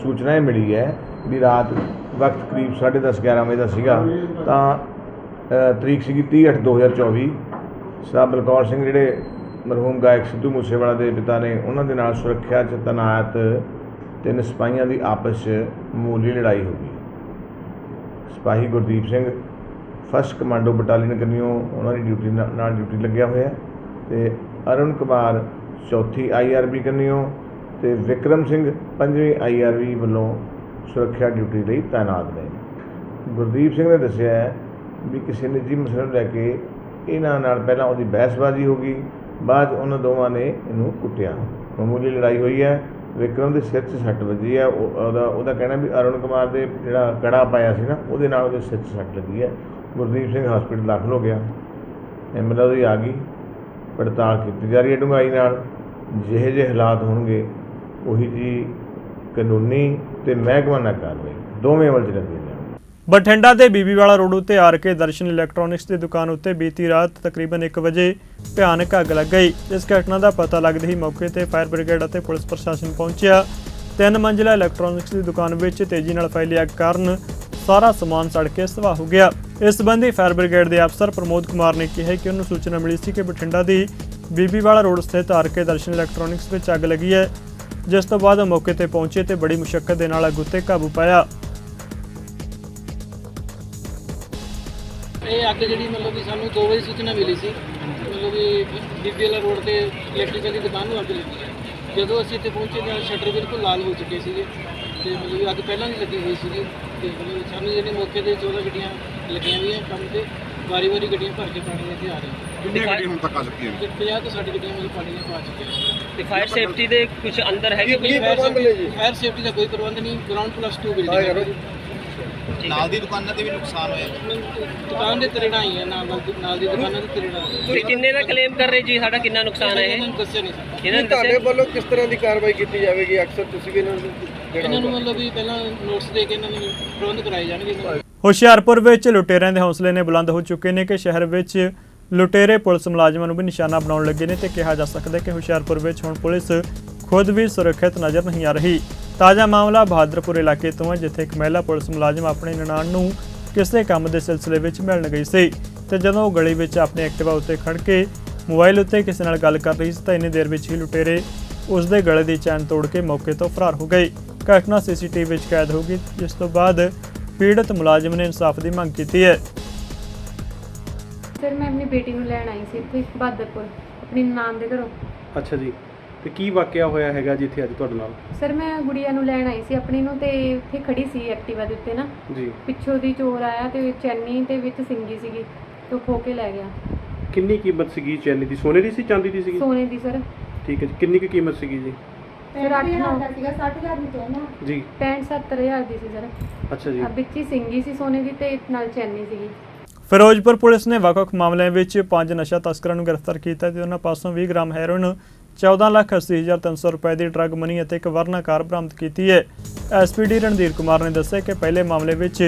S9: ਸੂਚਨਾ ਮਿਲੀ ਹੈ ਵੀ ਰਾਤ ਵਕਤ ਕਰੀਬ 10:30 11 ਵਜੇ ਦਾ ਸੀਗਾ, ਤਾਂ ਤਰੀਕ ਸੀਗੀ 30/8/2024 ਸਾਹਿਬ ਬਲਕੌਰ ਸਿੰਘ ਜਿਹੜੇ ਮਰਹੂਮ ਗਾਇਕ ਸਿੱਧੂ ਮੂਸੇਵਾਲਾ ਦੇ ਪਿਤਾ ਨੇ ਉਹਨਾਂ ਦੇ ਨਾਲ ਸੁਰੱਖਿਆ 'ਚ ਤੈਨਾਤ ਤਿੰਨ ਸਿਪਾਹੀਆਂ ਦੀ ਆਪਸ 'ਚ ਮੂਲੀ ਲੜਾਈ ਹੋ ਗਈ। ਸਿਪਾਹੀ Gurdeep Singh, first commando battalion ਕੰਨਿਓ ਉਹਨਾਂ ਦੀ ਡਿਊਟੀ ਨਾਲ ਡਿਊਟੀ ਲੱਗਿਆ ਹੋਇਆ ਹੈ ਤੇ ਅਰੁਣ ਕੁਮਾਰ, ਚੌਥੀ ਆਈਆਰਬੀ ਕੰਨਿਓ ਤੇ ਵਿਕਰਮ ਸਿੰਘ, ਪੰਜਵੀਂ ਆਈਆਰਬੀ ਵੱਲੋਂ ਸੁਰੱਖਿਆ ਡਿਊਟੀ ਲਈ ਤਾਇਨਾਤ ਨੇ। ਗੁਰਦੀਪ ਸਿੰਘ ਨੇ ਦੱਸਿਆ ਵੀ ਕਿਸੇ ਨਿੱਜੀ ਮਸਲੇ ਨੂੰ ਲੈ ਕੇ ਇਹਨਾਂ ਨਾਲ ਪਹਿਲਾਂ ਉਹਦੀ ਬਹਿਸਬਾਜ਼ੀ ਹੋ ਗਈ ਬਾਅਦ 'ਚ ਉਹਨਾਂ ਦੋਵਾਂ ਨੇ ਇਹਨੂੰ ਕੁੱਟਿਆ। ਮਾਮੂਲੀ ਲੜਾਈ ਹੋਈ ਹੈ। ਵਿਕਰਮ ਦੇ ਸਿਰ 'ਚ ਸੱਟ ਵੱਜੀ ਹੈ। ਉਹ- ਉਹਦਾ ਉਹਦਾ ਕਹਿਣਾ ਵੀ ਅਰੁਣ ਕੁਮਾਰ ਦੇ ਜਿਹੜਾ ਕੜਾ ਪਾਇਆ ਸੀ ਨਾ, ਉਹਦੇ ਨਾਲ ਉਹਦੇ ਸਿਰ 'ਚ ਸੱਟ ਲੱਗੀ ਹੈ। ਗੁਰਦੀਪ ਸਿੰਘ ਹਸਪੀਟਲ ਦਾਖਲ ਹੋ ਗਿਆ। ਐਂਬੂਲੈਂਸ ਉਹਦੀ ਆ ਗਈ। ਪੜਤਾਲ ਕੀਤੀ ਜਾ ਰਹੀ ਹੈ ਡੂੰਘਾਈ ਨਾਲ। ਜਿਹੇ ਜਿਹੇ ਹਾਲਾਤ ਹੋਣਗੇ, ਉਹੀ ਜੀ ਕਾਨੂੰਨੀ ਤੇ ਮਹਿਕਮਾਨਾ ਕਾਰਵਾਈ। ਦੋਵੇਂ ਅਮਲ 'ਚ ਰੱਖੀਆਂ ਜਾਣਗੀਆਂ
S1: ਬਠਿੰਡਾ ਦੇ ਬੀਬੀਵਾਲਾ ਰੋਡ ਉੱਤੇ ਆਰ ਕੇ ਦਰਸ਼ਨ ਇਲੈਕਟ੍ਰੋਨਿਕਸ ਦੀ ਦੁਕਾਨ ਉੱਤੇ ਬੀਤੀ ਰਾਤ ਤਕਰੀਬਨ 1 ਵਜੇ ਭਿਆਨਕ ਅੱਗ ਲੱਗ ਗਈ। ਇਸ ਘਟਨਾ ਦਾ ਪਤਾ ਲੱਗਦੇ ਹੀ ਮੌਕੇ ਤੇ ਫਾਇਰ ਬ੍ਰਿਗੇਡ ਅਤੇ ਪੁਲਿਸ ਪ੍ਰਸ਼ਾਸਨ ਪਹੁੰਚਿਆ। ਤਿੰਨ ਮੰਜ਼ਿਲਾ ਇਲੈਕਟ੍ਰੋਨਿਕਸ ਦੀ ਦੁਕਾਨ ਵਿੱਚ ਤੇਜ਼ੀ ਨਾਲ ਫੈਲੀ ਅੱਗ ਕਾਰਨ ਸਾਰਾ ਸਮਾਨ ਸੜ ਕੇ ਸਵਾਹ ਹੋ ਗਿਆ। ਇਸ ਸੰਬੰਧੀ ਫਾਇਰ ਬ੍ਰਿਗੇਡ ਦੇ ਅਫਸਰ ਪ੍ਰਮੋਦ ਕੁਮਾਰ ਨੇ ਕਿਹਾ ਕਿ ਉਹਨੂੰ ਸੂਚਨਾ ਮਿਲੀ ਸੀ ਕਿ ਬਠਿੰਡਾ ਦੀ ਬੀਬੀਵਾਲਾ ਰੋਡ ਸਥਿਤ ਆਰ ਕੇ ਦਰਸ਼ਨ ਇਲੈਕਟ੍ਰੋਨਿਕਸ ਵਿੱਚ ਅੱਗ ਲੱਗੀ ਹੈ, ਜਿਸ ਤੋਂ ਬਾਅਦ ਉਹ ਮੌਕੇ ਤੇ ਪਹੁੰਚੇ ਤੇ ਬੜੀ ਮੁਸ਼ਕਲ ਦੇ ਨਾਲ ਅੱਗ ਉੱਤੇ ਕਾਬੂ ਪਾਇਆ।
S10: ਇਹ ਅੱਗ ਜਿਹੜੀ ਮਤਲਬ ਕਿ ਸਾਨੂੰ 2 ਵਜੇ ਸੂਚਨਾ ਮਿਲੀ ਸੀ। ਮਤਲਬ ਕਿ ਬੀਬੀਐਲ ਰੋਡ ਤੇ ਇਲੈਕਟ੍ਰੀਕਲ ਦੀ ਦੁਕਾਨ ਨੂੰ ਅੱਗ ਲੱਗੀ ਹੈ। ਜਦੋਂ ਅਸੀਂ ਇੱਥੇ ਪਹੁੰਚੇ ਤਾਂ ਸ਼ਟਰ ਬਿਲਕੁਲ ਲਾਲ ਹੋ ਚੁੱਕੇ ਸੀਗੇ ਤੇ ਮਤਲਬ ਕਿ ਅੱਗ ਪਹਿਲਾਂ ਹੀ ਲੱਗੀ ਹੋਈ ਸੀਗੀ ਤੇ ਮਤਲਬ ਸਾਨੂੰ ਜਿਹੜੇ ਮੌਕੇ ਤੇ 14 ਗੱਡੀਆਂ ਲੱਗੀਆਂ ਹੋਈਆਂ ਕੰਮ ਤੇ ਵਾਰੀ-ਵਾਰੀ ਗੱਡੀਆਂ ਭਰ ਕੇ ਪਾਣੀ ਇੱਥੇ ਆ ਰਹੀਆਂ।
S11: ਕਿੰਨੀਆਂ ਗੱਡੀਆਂ ਹੁਣ ਤੱਕ ਆ ਚੁੱਕੀਆਂ
S10: ਤੇ 50 ਤੋਂ 60 ਗੱਡੀਆਂ ਮਤਲਬ ਪਾਣੀ ਦੀਆਂ ਪਾ ਚੁੱਕੀਆਂ
S12: ਤੇ ਫਾਇਰ ਸੇਫਟੀ ਦੇ ਕੁਝ ਅੰਦਰ ਕੋਈ?
S10: ਫਾਇਰ ਸੇਫਟੀ ਫਾਇਰ ਸੇਫਟੀ ਦਾ ਕੋਈ ਪ੍ਰਬੰਧ ਨਹੀਂ ਗਰਾਊਂਡ ਪਲੱਸ 2 ਬਿਲਡਿੰਗ ਹੈ।
S11: ਨਾਲ ਦੀ ਦੁਕਾਨਾਂ ਤੇ ਵੀ ਨੁਕਸਾਨ ਹੋਇਆ
S10: ਦੁਕਾਨ ਦੇ ਤਰੇੜਾਂ ਹੀ ਹੈ ਨਾਲ ਨਾਲ ਦੀ- ਦੁਕਾਨਾਂ ਦੇ ਤਰੇੜਾਂ
S12: ਤੁਸੀਂ ਕਿੰਨੇ ਦਾ ਕਲੇਮ ਕਰ ਰਹੇ ਜੀ? ਸਾਡਾ ਕਿੰਨਾ ਨੁਕਸਾਨ ਹੈ ਇਹ?
S10: ਇਹਨਾਂ ਨੂੰ ਦੱਸਿਆ ਨਹੀਂ ਸਕਦਾ
S12: ਇਹਨਾਂ ਨੇ ਦੱਸਿਆ
S11: ਵੱਲੋਂ ਕਿਸ ਤਰ੍ਹਾਂ ਦੀ ਕਾਰਵਾਈ ਕੀਤੀ ਜਾਵੇਗੀ? ਅਕਸਰ ਤੁਸੀਂ ਵੀ ਇਹਨਾਂ ਨੂੰ
S10: ਇਹਨਾਂ ਨੂੰ ਮਤਲਬ ਵੀ ਪਹਿਲਾਂ ਨੋਟਿਸ ਦੇ ਕੇ ਇਹਨਾਂ ਨੂੰ ਪ੍ਰਬੰਧ ਕਰਾਏ ਜਾਣਗੇ ਇਹਨਾਂ ਨੂੰ।
S1: ਹੁਸ਼ਿਆਰਪੁਰ ਵਿੱਚ ਲੁਟੇਰਿਆਂ ਦੇ ਹੌਸਲੇ ਨੇ ਬੁਲੰਦ ਹੋ ਚੁੱਕੇ ਨੇ ਕਿ ਸ਼ਹਿਰ ਵਿੱਚ ਲੁਟੇਰੇ ਪੁਲਿਸ ਮੁਲਾਜ਼ਮਾਂ ਨੂੰ ਵੀ ਨਿਸ਼ਾਨਾ ਬਣਾਉਣ ਲੱਗੇ ਨੇ ਤੇ ਕਿਹਾ ਜਾ ਸਕਦਾ ਹੈ ਕਿ ਹੁਸ਼ਿਆਰਪੁਰ ਵਿੱਚ ਹੁਣ ਪੁਲਿਸ ਖੁਦ ਵੀ ਸੁਰੱਖਿਅਤ ਨਜ਼ਰ ਨਹੀਂ ਆ ਰਹੀ। ਤਾਜ਼ਾ ਮਾਮਲਾ ਬਹਾਦਰਪੁਰ ਇਲਾਕੇ ਤੋਂ ਹੈ ਜਿੱਥੇ ਇੱਕ ਮਹਿਲਾ ਪੁਲਿਸ ਮੁਲਾਜ਼ਮ ਆਪਣੇ ਨਨਾਣ ਨੂੰ ਕਿਸੇ ਕੰਮ ਦੇ ਸਿਲਸਿਲੇ ਵਿੱਚ ਮਿਲਣ ਗਈ ਸੀ ਤੇ ਜਦੋਂ ਉਹ ਗਲੀ ਵਿੱਚ ਆਪਣੇ ਐਕਟਿਵਾ ਉੱਤੇ ਖੜ ਕੇ ਮੋਬਾਈਲ ਉੱਤੇ ਕਿਸੇ ਨਾਲ ਗੱਲ ਕਰ ਰਹੀ ਸੀ ਤਾਂ ਇੰਨੀ ਦੇਰ ਵਿੱਚ ਹੀ ਲੁਟੇਰੇ ਉਸ ਦੇ ਗਲੇ ਦੀ ਚੈਨ ਤੋੜ ਕੇ ਮੌਕੇ ਤੋਂ ਫਰਾਰ ਹੋ ਗਏ। ਘਟਨਾ ਸੀਸੀਟੀਵੀ ਵਿੱਚ ਕੈਦ ਹੋ ਗਈ ਜਿਸ ਤੋਂ ਬਾਅਦ ਪੀੜਤ ਮੁਲਾਜ਼ਮ ਨੇ ਇਨਸਾਫ ਦੀ ਮੰਗ ਕੀਤੀ ਹੈ।
S13: ਸਰ ਮੈਂ ਆਪਣੀ ਬੇਟੀ ਨੂੰ ਲੈਣ ਆਈ ਸੀ ਇੱਥੇ ਬਹਾਦਰਪੁਰ ਆਪਣੀ ਨਾਨ ਦੇ ਘਰੋਂ।
S14: ਅੱਛਾ ਜੀ। ਤੇ ਕੀ ਵਾਕਿਆ ਹੋਇਆ ਹੈਗਾ ਜੀ ਇੱਥੇ ਅੱਜ ਤੁਹਾਡੇ ਨਾਲ?
S13: ਸਰ ਮੈਂ ਗੁੜੀਆ ਨੂੰ ਲੈਣ ਆਈ ਸੀ ਆਪਣੀ ਨੂੰ ਤੇ ਉੱਥੇ ਖੜੀ ਸੀ ਐਕਟਿਵਾ ਦੇ ਉੱਤੇ ਨਾ।
S14: ਜੀ।
S13: ਪਿੱਛੋਂ ਦੀ ਚੋਰ ਆਇਆ ਤੇ ਚੈਨੀ ਤੇ ਵਿੱਚ ਸਿੰਗੀ ਸੀਗੀ ਤੇ ਉਹ ਖੋ ਕੇ ਲੈ ਗਿਆ।
S14: ਕਿੰਨੀ ਕੀਮਤ ਸੀਗੀ ਚੈਨੀ ਦੀ? ਸੋਨੇ ਦੀ ਸੀ ਚਾਂਦੀ ਦੀ ਸੀਗੀ?
S13: ਸੋਨੇ ਦੀ ਸਰ।
S14: ਠੀਕ ਹੈ ਜੀ ਕਿੰਨੀ ਕੁ ਕੀਮਤ ਸੀਗੀ ਜੀ?
S13: ਸਰ 8 9 ਸੀਗਾ 60000 ਦੀ ਚੈਨਾ
S14: ਜੀ।
S13: 65 70000 ਦੀ ਸੀ ਸਰ।
S14: ਅੱਛਾ ਜੀ।
S13: ਆ ਵਿੱਚ ਹੀ ਸਿੰਗੀ ਸੀ ਸੋਨੇ ਦੀ ਤੇ ਨਾਲ ਚੈਨੀ ਸੀਗੀ।
S1: ਫਿਰੋਜ਼ਪੁਰ ਪੁਲਿਸ ਨੇ ਵੱਖ-ਵੱਖ ਮਾਮਲਿਆਂ ਵਿੱਚ ਪੰਜ ਨਸ਼ਾ ਤਸਕਰਾਂ ਨੂੰ ਗ੍ਰਿਫਤਾਰ ਕੀਤਾ ਤੇ ਉਹਨਾਂ ਪਾਸੋਂ 20 ਗ੍ਰਾਮ ਹੈਰੋਇਨ 14,80,300 ਰੁਪਏ ਦੀ ਡਰੱਗ ਮਨੀ ਅਤੇ ਇੱਕ ਵਰਨਾ ਕਾਰ ਬਰਾਮਦ ਕੀਤੀ ਹੈ। ਐਸਪੀਡੀ ਰਣਧੀਰ ਕੁਮਾਰ ਨੇ ਦੱਸਿਆ ਕਿ ਪਹਿਲੇ ਮਾਮਲੇ ਵਿੱਚ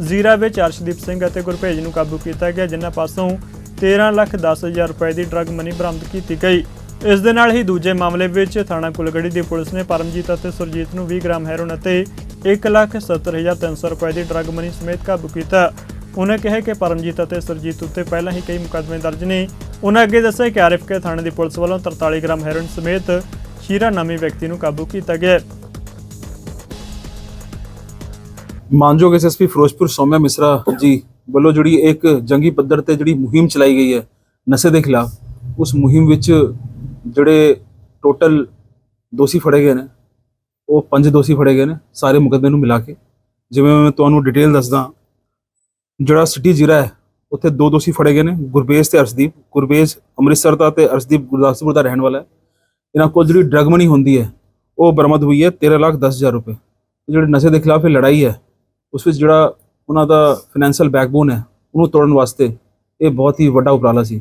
S1: ਜ਼ੀਰਾ ਵਿੱਚ ਅਰਸ਼ਦੀਪ ਸਿੰਘ ਅਤੇ ਗੁਰਭੇਜ ਨੂੰ ਕਾਬੂ ਕੀਤਾ ਗਿਆ ਜਿਨ੍ਹਾਂ ਪਾਸੋਂ 13,10,000 ਰੁਪਏ ਦੀ ਡਰੱਗ ਮਨੀ ਬਰਾਮਦ ਕੀਤੀ ਗਈ। ਇਸ ਦੇ ਨਾਲ ਹੀ ਦੂਜੇ ਮਾਮਲੇ ਵਿੱਚ ਥਾਣਾ ਕੁਲਗੜੀ ਦੀ ਪੁਲਿਸ ਨੇ ਪਰਮਜੀਤ ਅਤੇ ਸੁਰਜੀਤ ਨੂੰ 20 ਗ੍ਰਾਮ ਹੈਰੋਨ ਅਤੇ 1,70,300 ਰੁਪਏ ਦੀ ਡਰੱਗ ਮਨੀ ਸਮੇਤ ਕਾਬੂ ਕੀਤਾ। ਉਹਨਾਂ ਕਿਹਾ ਕਿ ਪਰਮਜੀਤ ਅਤੇ ਸੁਰਜੀਤ ਉੱਤੇ ਪਹਿਲਾਂ ਹੀ ਕਈ ਮੁਕੱਦਮੇ ਦਰਜ ਨੇ ਉਹਨਾਂ ਅੱਗੇ ਦੱਸਿਆ ਕਿ ਆਰਿਫ ਕੇ ਥਾਣੇ ਦੀ ਪੁਲਿਸ ਵੱਲੋਂ 43 ਗ੍ਰਾਮ ਹੈਰੋਇਨ ਸਮੇਤ ਸ਼ੀਰਾ ਨਾਮੀ ਵਿਅਕਤੀ ਨੂੰ ਕਾਬੂ ਕੀਤਾ ਗਿਆ ਹੈ।
S15: ਮਾਨਯੋਗ ਐਸਐਸਪੀ ਫਿਰੋਜ਼ਪੁਰ ਸੌਮਿਆ ਮਿਸਰਾ ਜੀ ਵੱਲੋਂ ਜਿਹੜੀ ਇੱਕ ਜੰਗੀ ਪੱਧਰ ਤੇ ਜਿਹੜੀ ਮੁਹਿੰਮ ਚਲਾਈ ਗਈ ਹੈ ਨਸ਼ੇ ਦੇ ਖਿਲਾਫ, ਉਸ ਮੁਹਿੰਮ ਵਿੱਚ ਜਿਹੜੇ ਟੋਟਲ ਦੋਸ਼ੀ ਫੜੇ ਗਏ ਨੇ, ਉਹ ਪੰਜ ਦੋਸ਼ੀ ਫੜੇ ਗਏ ਨੇ ਸਾਰੇ ਮੁਕੱਦਮੇ ਨੂੰ ਮਿਲਾ ਕੇ ਜਿਵੇਂ ਮੈਂ ਤੁਹਾਨੂੰ ਡਿਟੇਲ ਦੱਸਦਾ ਜਿਹੜਾ ਸਿਟੀ ਜ਼ੀਰਾ ਹੈ, ਉੱਥੇ ਦੋ ਦੋਸ਼ੀ ਫੜੇ ਗਏ ਨੇ, ਗੁਰਬੇਜ ਤੇ ਅਰਸ਼ਦੀਪ। ਗੁਰਬੇਜ ਅੰਮ੍ਰਿਤਸਰ ਦਾ ਤੇ ਅਰਸ਼ਦੀਪ ਗੁਰਦਾਸਪੁਰ ਦਾ ਰਹਿਣ ਵਾਲਾ ਹੈ। ਇਹਨਾਂ ਕੋਲ ਜਿਹੜੀ ਡਰਗ ਮਨੀ ਹੁੰਦੀ ਹੈ, ਉਹ ਬਰਾਮਦ ਹੋਈ ਹੈ 13 ਲੱਖ 10 ਹਜ਼ਾਰ ਰੁਪਏ। ਜਿਹੜੇ ਨਸ਼ੇ ਦੇ ਖਿਲਾਫ ਇਹ ਲੜਾਈ ਹੈ, ਉਸ ਵਿੱਚ ਜਿਹੜਾ ਉਹਨਾਂ ਦਾ ਫਾਈਨੈਂਸ਼ੀਅਲ ਬੈਕਬੋਨ ਹੈ, ਉਹਨੂੰ ਤੋੜਨ ਵਾਸਤੇ ਇਹ ਬਹੁਤ ਹੀ ਵੱਡਾ ਉਪਰਾਲਾ ਸੀ।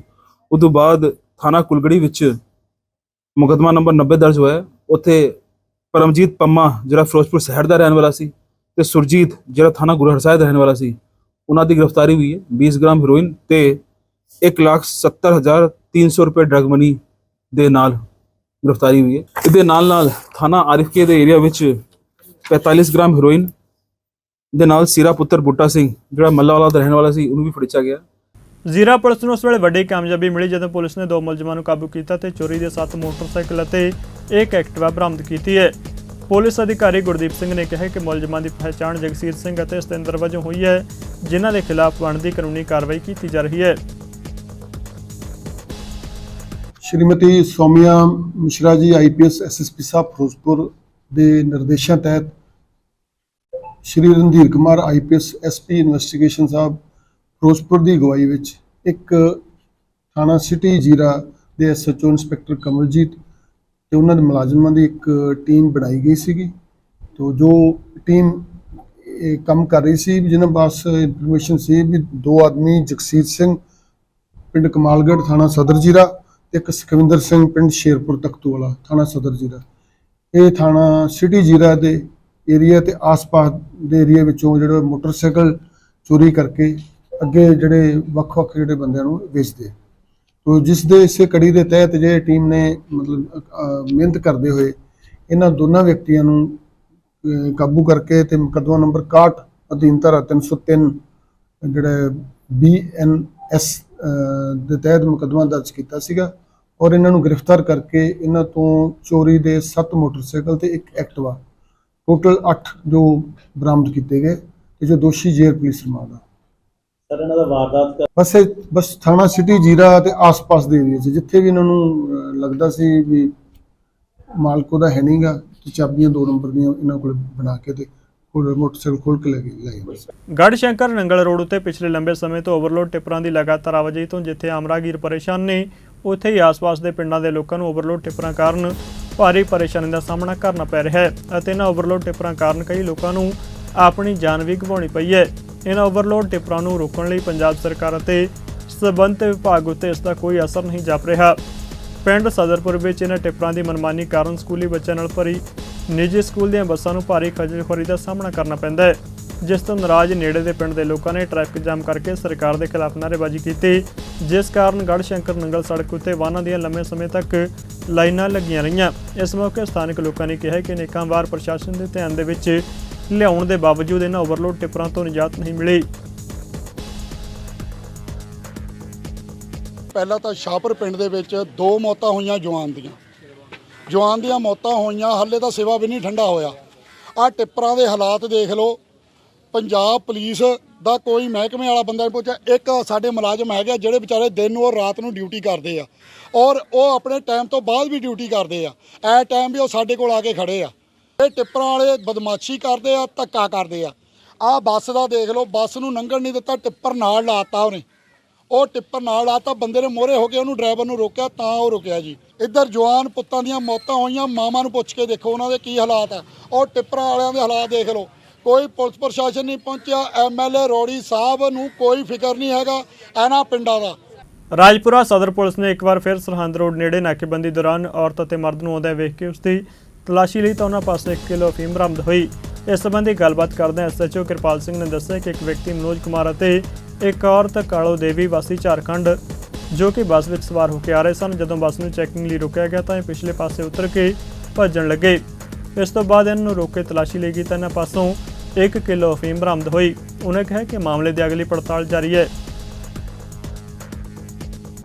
S15: ਉਸ ਤੋਂ ਬਾਅਦ ਥਾਣਾ ਕੁਲਗੜੀ ਵਿੱਚ ਮੁਕੱਦਮਾ ਨੰਬਰ 90 ਦਰਜ ਹੋਇਆ ਉੱਥੇ ਪਰਮਜੀਤ ਪੰਮਾ, ਜਿਹੜਾ ਫਿਰੋਜ਼ਪੁਰ ਸ਼ਹਿਰ ਦਾ ਰਹਿਣ ਵਾਲਾ ਸੀ, ਤੇ ਸੁਰਜੀਤ, ਜਿਹੜਾ ਥਾਣਾ ਗੁਰੂ ਹਰਸਾਏ ਦਾ ਰਹਿਣ ਵਾਲਾ ਸੀ ਉਹਨਾਂ ਦੀ ਗ੍ਰਿਫਤਾਰੀ ਹੋਈ ਹੈ। 20 ਗ੍ਰਾਮ ਹੈਰੋਇਨ ਤੇ 170300 ਰੁਪਏ ਡਰਗ ਮਨੀ ਦੇ ਨਾਲ ਗ੍ਰਿਫਤਾਰੀ ਹੋਈ ਹੈ। ਇਹਦੇ ਨਾਲ ਨਾਲ ਥਾਣਾ ਆਰਿਫਕੇ ਦੇ ਏਰੀਆ ਵਿੱਚ 45 ਗ੍ਰਾਮ ਹੈਰੋਇਨ ਦੇ ਨਾਲ ਸੀਰਾ ਪੁੱਤਰ ਬੁੱਟਾ ਸਿੰਘ, ਜਿਹੜਾ ਮੱਲਾਵਾਲਾ ਦਾ ਰਹਿਣ ਵਾਲਾ ਸੀ, ਉਹਨੂੰ ਵੀ ਫੜਿਆ ਗਿਆ।
S1: ਜ਼ੀਰਾ ਪੁਲਿਸ ਨੂੰ ਉਸ ਵੇਲੇ ਵੱਡੀ ਕਾਮਯਾਬੀ ਮਿਲੀ ਜਦੋਂ ਪੁਲਿਸ ਨੇ ਦੋ ਮੁਲਜ਼ਮਾਂ ਨੂੰ ਕਾਬੂ ਕੀਤਾ ਤੇ ਚੋਰੀ ਦੇ 7 ਮੋਟਰਸਾਈਕਲ ਅਤੇ ਇੱਕ ਐਕਟਿਵਾ ਬਰਾਮਦ ਕੀਤੀ ਹੈ। ਪੁਲਿਸ ਅਧਿਕਾਰੀ ਗੁਰਦੀਪ ਸਿੰਘ ਨੇ ਕਿਹਾ ਕਿ ਮੁਲਜ਼ਮਾਂ ਦੀ ਪਛਾਣ ਜਗਸੀਰ ਸਿੰਘ ਅਤੇ ਸਤਿੰਦਰ ਵਜੋਂ ਹੋਈ ਹੈ, ਜਿਨ੍ਹਾਂ ਦੇ ਖਿਲਾਫ ਬਣਦੀ ਕਾਨੂੰਨੀ ਕਾਰਵਾਈ ਕੀਤੀ ਜਾ ਰਹੀ ਹੈ।
S16: ਸ਼੍ਰੀਮਤੀ ਸੌਮਿਆ ਮਿਸ਼ਰਾ ਜੀ ਆਈਪੀਐਸ ਐਸਐਸਪੀ ਸਾਹਿਬ, ਫਿਰੋਜ਼ਪੁਰ ਦੇ ਨਿਰਦੇਸ਼ਾਂ ਤਹਿਤ Shri Randhir Kumar IPS SP investigation ਸਾਹਿਬ, ਫਿਰੋਜ਼ਪੁਰ ਦੀ ਅਗਵਾਈ ਵਿੱਚ ਇੱਕ ਥਾਣਾ ਸਿਟੀ ਜੀਰਾ ਦੇ ਐਸਐਚਓ ਇੰਸਪੈਕਟਰ ਕਮਲਜੀਤ ਤੇ ਉਹਨਾਂ ਦੇ ਮੁਲਾਜ਼ਮਾਂ ਦੀ ਇੱਕ ਟੀਮ ਬਣਾਈ ਗਈ ਸੀਗੀ। ਤੋ ਜੋ ਟੀਮ, ਇਹ ਕੰਮ ਕਰ ਰਹੀ ਸੀ, ਜਿਹਨਾਂ ਪਾਸ ਇਨਫੋਰਮੇਸ਼ਨ ਸੀ ਵੀ ਦੋ ਆਦਮੀ, ਜਗਸੀਰ ਸਿੰਘ, ਪਿੰਡ ਕਮਾਲਗੜ੍ਹ, ਥਾਣਾ ਸਦਰ ਜੀਰਾ ਤੇ ਇੱਕ ਸੁਖਵਿੰਦਰ ਸਿੰਘ, ਪਿੰਡ ਸ਼ੇਰਪੁਰ, ਤਖਤੂਵਾਲਾ, ਥਾਣਾ ਸਦਰ ਜੀਰਾ ਇਹ ਥਾਣਾ ਸਿਟੀ ਜੀਰਾ ਦੇ ਏਰੀਆ ਤੇ ਆਸ-ਪਾਸ ਦੇ ਏਰੀਆ ਵਿੱਚੋਂ ਜਿਹੜੇ ਮੋਟਰਸਾਈਕਲ ਚੋਰੀ ਕਰਕੇ ਅੱਗੇ ਜਿਹੜੇ ਵੱਖ-ਵੱਖ ਜਿਹੜੇ ਬੰਦਿਆਂ ਨੂੰ ਵੇਚਦੇ ਤੋ ਜਿਸ ਦੇ ਇਸੇ ਕੜੀ ਦੇ ਤਹਿਤ ਜੇ ਟੀਮ ਨੇ ਮਤਲਬ ਮਿਹਨਤ ਕਰਦੇ ਹੋਏ ਇਹਨਾਂ ਦੋਨਾਂ ਵਿਅਕਤੀਆਂ ਨੂੰ ਕਾਬੂ ਕਰਕੇ ਤੇ ਮੁਕੱਦਮਾ ਨੰਬਰ 61 ਅਧੀਨ ਧਾਰਾ 303 ਜਿਹੜਾ ਬੀਐਨਐਸ ਦੇ ਤਹਿਤ ਮੁਕੱਦਮਾ ਦਰਜ ਕੀਤਾ ਸੀਗਾ ਔਰ ਇਹਨਾਂ ਨੂੰ ਗ੍ਰਿਫਤਾਰ ਕਰਕੇ ਇਹਨਾਂ ਤੋਂ ਚੋਰੀ ਦੇ 7 ਮੋਟਰਸਾਈਕਲ ਤੇ ਇੱਕ ਐਕਟਿਵਾ, ਟੋਟਲ 8 ਜੋ ਬਰਾਮਦ ਕੀਤੇ ਗਏ ਤੇ ਜੋ ਦੋਸ਼ੀ ਜੇਲ੍ਹ ਪੁਲਿਸ ਰਿਮਾਂਡ ਆ
S17: ਸਰ ਇਹਨਾਂ ਦਾ ਵਾਰਦਾਤ
S16: ਬਸ ਇਹ ਬਸ ਥਾਣਾ ਸਿਟੀ ਜੀਰਾ ਤੇ ਆਸ-ਪਾਸ ਦੇ ਏਰੀਆ 'ਚ ਜਿੱਥੇ ਵੀ ਇਹਨਾਂ ਨੂੰ ਅਹ, ਲੱਗਦਾ ਸੀ ਵੀ ਮਾਲਕੋ ਦਾ ਹੈ ਨਹੀਂਗਾ ਤੇ ਚਾਬੀਆਂ ਦੋ ਨੰਬਰ ਦੀਆਂ ਇਹਨਾਂ ਕੋਲ ਬਣਾ ਕੇ ਤੇ ਕੋਲ ਮੋਟਰਸਾਈਕਲ ਖੋਲ ਕੇ ਲੈ ਗਏ ਲੈ ਗਏ
S1: ਗੜ੍ਹ ਸ਼ੰਕਰ ਨੰਗਲ ਰੋਡ ਉੱਤੇ ਪਿਛਲੇ ਲੰਬੇ ਸਮੇਂ ਤੋਂ ਓਵਰਲੋਡ ਟਿੱਪਰਾਂ ਦੀ ਲਗਾਤਾਰ ਆਵਾਜਾਈ ਤੋਂ ਜਿੱਥੇ ਆਮਰਾਗੀਰ ਪਰੇਸ਼ਾਨ ਨੇ ਉੱਥੇ ਹੀ ਆਸ-ਪਾਸ ਦੇ ਪਿੰਡਾਂ ਦੇ ਲੋਕਾਂ ਨੂੰ ਓਵਰਲੋਡ ਟਿੱਪਰਾਂ ਕਾਰਨ ਭਾਰੀ ਪਰੇਸ਼ਾਨੀ ਦਾ ਸਾਹਮਣਾ ਕਰਨਾ ਪੈ ਰਿਹਾ ਹੈ ਅਤੇ ਇਹਨਾਂ ਓਵਰਲੋਡ ਟਿੱਪਰਾਂ ਕਾਰਨ ਕਈ ਲੋਕਾਂ ਨੂੰ ਆਪਣੀ ਜਾਨ ਵੀ ਗਵਾਉਣੀ ਪਈ ਹੈ। ਇਹਨਾਂ ਓਵਰਲੋਡ ਟਿੱਪਰਾਂ ਨੂੰ ਰੋਕਣ ਲਈ ਪੰਜਾਬ ਸਰਕਾਰ ਅਤੇ ਸਬੰਧਤ ਵਿਭਾਗ ਉੱਤੇ ਇਸ ਦਾ ਕੋਈ ਅਸਰ ਨਹੀਂ ਜਾਪ ਰਿਹਾ। ਪਿੰਡ ਸਦਰਪੁਰ ਵਿੱਚ ਇਹਨਾਂ ਟਿੱਪਰਾਂ ਦੀ ਮਨਮਾਨੀ ਕਾਰਨ ਸਕੂਲੀ ਬੱਚਿਆਂ ਨਾਲ ਭਰੀ ਨਿੱਜੀ ਸਕੂਲ ਦੀਆਂ ਬੱਸਾਂ ਨੂੰ ਭਾਰੀ ਖੱਜਲ ਦਾ ਸਾਹਮਣਾ ਕਰਨਾ ਪੈਂਦਾ ਹੈ, ਜਿਸ ਤੋਂ ਨਾਰਾਜ਼ ਨੇੜੇ ਦੇ ਪਿੰਡ ਦੇ ਲੋਕਾਂ ਨੇ ਟ੍ਰੈਫਿਕ ਜਾਮ ਕਰਕੇ ਸਰਕਾਰ ਦੇ ਖਿਲਾਫ ਨਾਅਰੇਬਾਜ਼ੀ ਕੀਤੀ। ਜਿਸ ਕਾਰਨ ਗੜ੍ਹ ਸ਼ੰਕਰ ਨੰਗਲ ਸੜਕ ਉੱਤੇ ਵਾਹਨਾਂ ਦੀਆਂ ਲੰਮੇ ਸਮੇਂ ਤੱਕ ਲਾਈਨਾਂ ਲੱਗੀਆਂ ਰਹੀਆਂ। ਇਸ ਮੌਕੇ ਸਥਾਨਕ ਲੋਕਾਂ ਨੇ ਕਿਹਾ ਕਿ ਅਨੇਕਾਂ ਵਾਰ ਪ੍ਰਸ਼ਾਸਨ ਦੇ ਧਿਆਨ ਦੇ ਵਿੱਚ ਲਿਆਉਣ ਦੇ ਬਾਵਜੂਦ ਇਹਨਾਂ ਓਵਰਲੋਡ ਟਿੱਪਰਾਂ ਤੋਂ ਨਿਜਾਤ ਨਹੀਂ ਮਿਲੀ।
S18: ਪਹਿਲਾਂ ਤਾਂ ਸ਼ਾਹਪੁਰ ਪਿੰਡ ਦੇ ਵਿੱਚ ਦੋ ਮੌਤਾਂ ਹੋਈਆਂ ਜਵਾਨ ਦੀਆਂ। ਜਵਾਨ ਦੀਆਂ ਮੌਤਾਂ ਹੋਈਆਂ, ਹੱਲੇ ਤਾਂ ਸਿਵਾ ਵੀ ਨਹੀਂ ਠੰਡਾ ਹੋਇਆ। ਆਹ ਟਿੱਪਰਾਂ ਦੇ ਹਾਲਾਤ ਦੇਖ ਲਓ। ਪੰਜਾਬ ਪੁਲਿਸ ਦਾ ਕੋਈ ਮਹਿਕਮੇ ਵਾਲਾ ਬੰਦਾ ਨਹੀਂ ਪਹੁੰਚਿਆ ਇੱਕ ਸਾਡੇ ਮੁਲਾਜ਼ਮ ਹੈਗੇ ਆ, ਜਿਹੜੇ ਵਿਚਾਰੇ ਦਿਨ ਨੂੰ ਔਰ ਰਾਤ ਨੂੰ ਡਿਊਟੀ ਕਰਦੇ ਆ। ਔਰ ਉਹ ਆਪਣੇ ਟਾਈਮ ਤੋਂ ਬਾਅਦ ਵੀ ਡਿਊਟੀ ਕਰਦੇ ਆ। ਐ ਟਾਈਮ ਵੀ ਉਹ ਸਾਡੇ ਕੋਲ ਆ ਕੇ ਖੜੇ ਆ। ਇਹ ਟਿੱਪਰਾਂ ਵਾਲੇ ਬਦਮਾਸ਼ੀ ਕਰਦੇ ਆ, ਧੱਕਾ ਕਰਦੇ ਆ। ਆਹ ਬੱਸ ਦਾ ਦੇਖ ਲਓ, ਬੱਸ ਨੂੰ ਲੰਘਣ ਨਹੀਂ ਦਿੱਤਾ, ਟਿੱਪਰ ਨਾਲ ਲਾਤਾ ਉਹਨੇ। ਉਹ ਟਿੱਪਰ ਨਾਲ ਲਾਤਾ, ਬੰਦੇ ਨੇ ਮੋਰੇ ਹੋ ਕੇ ਉਹਨੂੰ ਡਰਾਈਵਰ ਨੂੰ ਰੋਕਿਆ, ਤਾਂ ਉਹ ਰੁਕਿਆ ਜੀ। ਇੱਧਰ ਜਵਾਨ ਪੁੱਤਾਂ ਦੀਆਂ ਮੌਤਾਂ ਹੋਈਆਂ, ਮਾਵਾਂ ਨੂੰ ਪੁੱਛ ਕੇ ਦੇਖੋ ਉਹਨਾਂ ਦੇ ਕੀ ਹਾਲਾਤ ਆ। ਉਹ ਟਿੱਪਰਾਂ ਵਾਲਿਆਂ ਦੇ ਹਾਲਾਤ ਦੇਖ ਲਓ। ਕੋਈ ਪੁਲਿਸ ਪ੍ਰਸ਼ਾਸਨ ਨਹੀਂ ਪਹੁੰਚਿਆ ਐਮਐਲਏ ਰੋੜੀ ਸਾਹਿਬ ਨੂੰ ਕੋਈ ਫਿਕਰ ਨਹੀਂ ਹੈਗਾ ਇਹਨਾਂ ਪਿੰਡਾਂ ਦਾ।
S1: ਰਾਜਪੁਰਾ ਸਦਰ ਪੁਲਿਸ ਨੇ ਇੱਕ ਵਾਰ ਫਿਰ ਸਰਹੰਦ ਰੋਡ ਨੇੜੇ ਨਾਕੇਬੰਦੀ ਦੌਰਾਨ ਔਰਤ ਅਤੇ ਮਰਦ ਨੂੰ ਆਉਂਦਿਆਂ ਵੇਖ ਕੇ ਉਸ ਦੀ ਤਲਾਸ਼ੀ ਲਈ ਤਾਂ ਉਹਨਾਂ ਪਾਸੋਂ 1 ਕਿਲੋ ਅਫੀਮ ਬਰਾਮਦ ਹੋਈ। ਇਸ ਸੰਬੰਧੀ ਗੱਲਬਾਤ ਕਰਦਿਆਂ ਐਸਐਚਓ ਕਿਰਪਾਲ ਸਿੰਘ ਨੇ ਦੱਸਿਆ ਕਿ ਇੱਕ ਵਿਅਕਤੀ ਮਨੋਜ ਕੁਮਾਰ ਅਤੇ ਇੱਕ ਔਰਤ ਕਾਲੋ ਦੇਵੀ, ਵਾਸੀ ਝਾਰਖੰਡ, ਜੋ ਕਿ ਬੱਸ ਵਿੱਚ ਸਵਾਰ ਹੋ ਕੇ ਆ ਰਹੇ ਸਨ। ਜਦੋਂ ਬੱਸ ਨੂੰ ਚੈਕਿੰਗ ਲਈ ਰੋਕਿਆ ਗਿਆ ਤਾਂ ਇਹ ਪਿਛਲੇ ਪਾਸੇ ਉਤਰ ਕੇ ਭੱਜਣ ਲੱਗੇ। ਇਸ ਤੋਂ ਬਾਅਦ ਇਹਨਾਂ ਨੂੰ ਰੋਕ ਕੇ ਤਲਾਸ਼ੀ ਲਈ ਗਈ ਤਾਂ ਇਹਨਾਂ ਪਾਸੋਂ 1 ਕਿਲੋ ਅਫੀਮ ਬਰਾਮਦ ਹੋਈ। ਉਹਨੇ ਕਿਹਾ ਕਿ ਮਾਮਲੇ ਦੀ ਅਗਲੀ ਪੜਤਾਲ ਜਾਰੀ ਹੈ।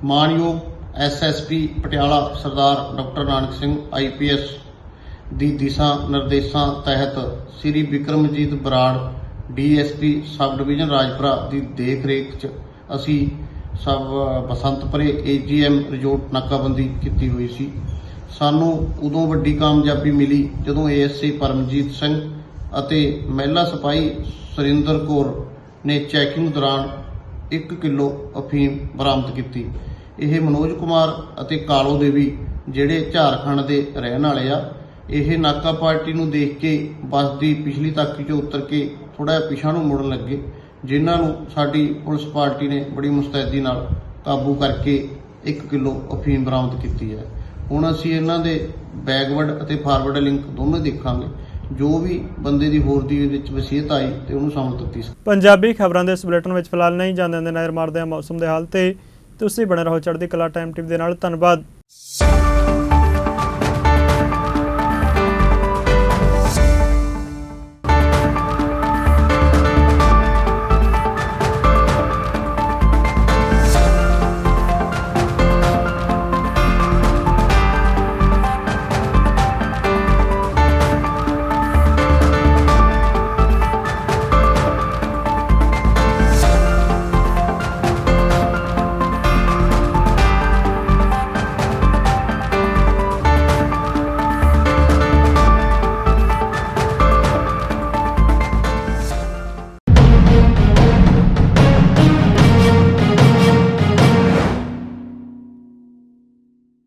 S19: ਮਾਨਯੋਗ SSP Patiala Sardar doctor Nanak Singh IPS ਦੀ ਦਿਸ਼ਾ ਨਿਰਦੇਸ਼ਾਂ ਤਹਿਤ Shri Vikramjit Brar DSP sub division Rajpura ਦੀ ਦੇਖ ਰੇਖ 'ਚ ਅਸੀਂ ਸਭ ਬਸੰਤਪੁਰੇ ਏਜੀਐਮ ਰਿਜ਼ੋਰਟ ਨਾਕਾਬੰਦੀ ਕੀਤੀ ਹੋਈ ਸੀ। ਸਾਨੂੰ ਉਦੋਂ ਵੱਡੀ ਕਾਮਯਾਬੀ ਮਿਲੀ ਜਦੋਂ ਏਐਸਸੀ ਪਰਮਜੀਤ ਸਿੰਘ ਅਤੇ ਮਹਿਲਾ ਸਿਪਾਹੀ ਸੁਰਿੰਦਰ ਕੌਰ ਨੇ ਚੈਕਿੰਗ ਦੌਰਾਨ 1 ਕਿਲੋ ਅਫੀਮ ਬਰਾਮਦ ਕੀਤੀ। ਇਹ ਮਨੋਜ ਕੁਮਾਰ ਅਤੇ ਕਾਲੋ ਦੇਵੀ, ਜਿਹੜੇ ਝਾਰਖੰਡ ਦੇ ਰਹਿਣ ਵਾਲੇ ਆ ਇਹ ਨਾਕਾ ਪਾਰਟੀ ਨੂੰ ਦੇਖ ਕੇ ਬੱਸ ਦੀ ਪਿਛਲੀ ਤਾਕੀ 'ਚੋਂ ਉਤਰ ਕੇ ਥੋੜਾ ਪਿਛਾਂ ਨੂੰ ਮੁੜਨ ਲੱਗੇ, ਜਿਨ੍ਹਾਂ ਨੂੰ ਸਾਡੀ ਪੁਲਿਸ ਪਾਰਟੀ ਨੇ ਬੜੀ ਮੁਸਤੈਦੀ ਨਾਲ ਕਾਬੂ ਕਰਕੇ 1 ਕਿਲੋ ਅਫੀਮ ਬਰਾਮਦ ਕੀਤੀ ਹੈ। ਹੁਣ ਅਸੀਂ ਇਹਨਾਂ ਦੇ ਬੈਕਵਰਡ ਅਤੇ ਫਾਰਵਰਡ ਲਿੰਕ ਦੋਨੋਂ ਦੇਖਾਂਗੇ। ਜੋ ਵੀ ਬੰਦੇ ਦੀ ਹੋਰ ਦੀ ਵਿੱਚ ਵਸੀਅਤ ਆਈ ਤੇ ਉਹਨੂੰ ਸ਼ਾਮਲ ਕੀਤੀ
S1: ਪੰਜਾਬੀ ਖਬਰਾਂ ਦੇ ਇਸ ਬੁਲੇਟਿਨ ਵਿੱਚ ਫਿਲਹਾਲ ਨਹੀਂ ਜਾਂਦੇ ਨਜ਼ਰ ਮਾਰਦੇ ਹਾਂ ਮੌਸਮ ਦੇ ਹਾਲ ਤੇ। ਤੁਸੀਂ ਬਣੇ ਰਹੋ ਚੜ੍ਹਦੀ ਕਲਾ ਟਾਈਮ ਟੀਵੀ ਦੇ ਨਾਲ। ਧੰਨਵਾਦ।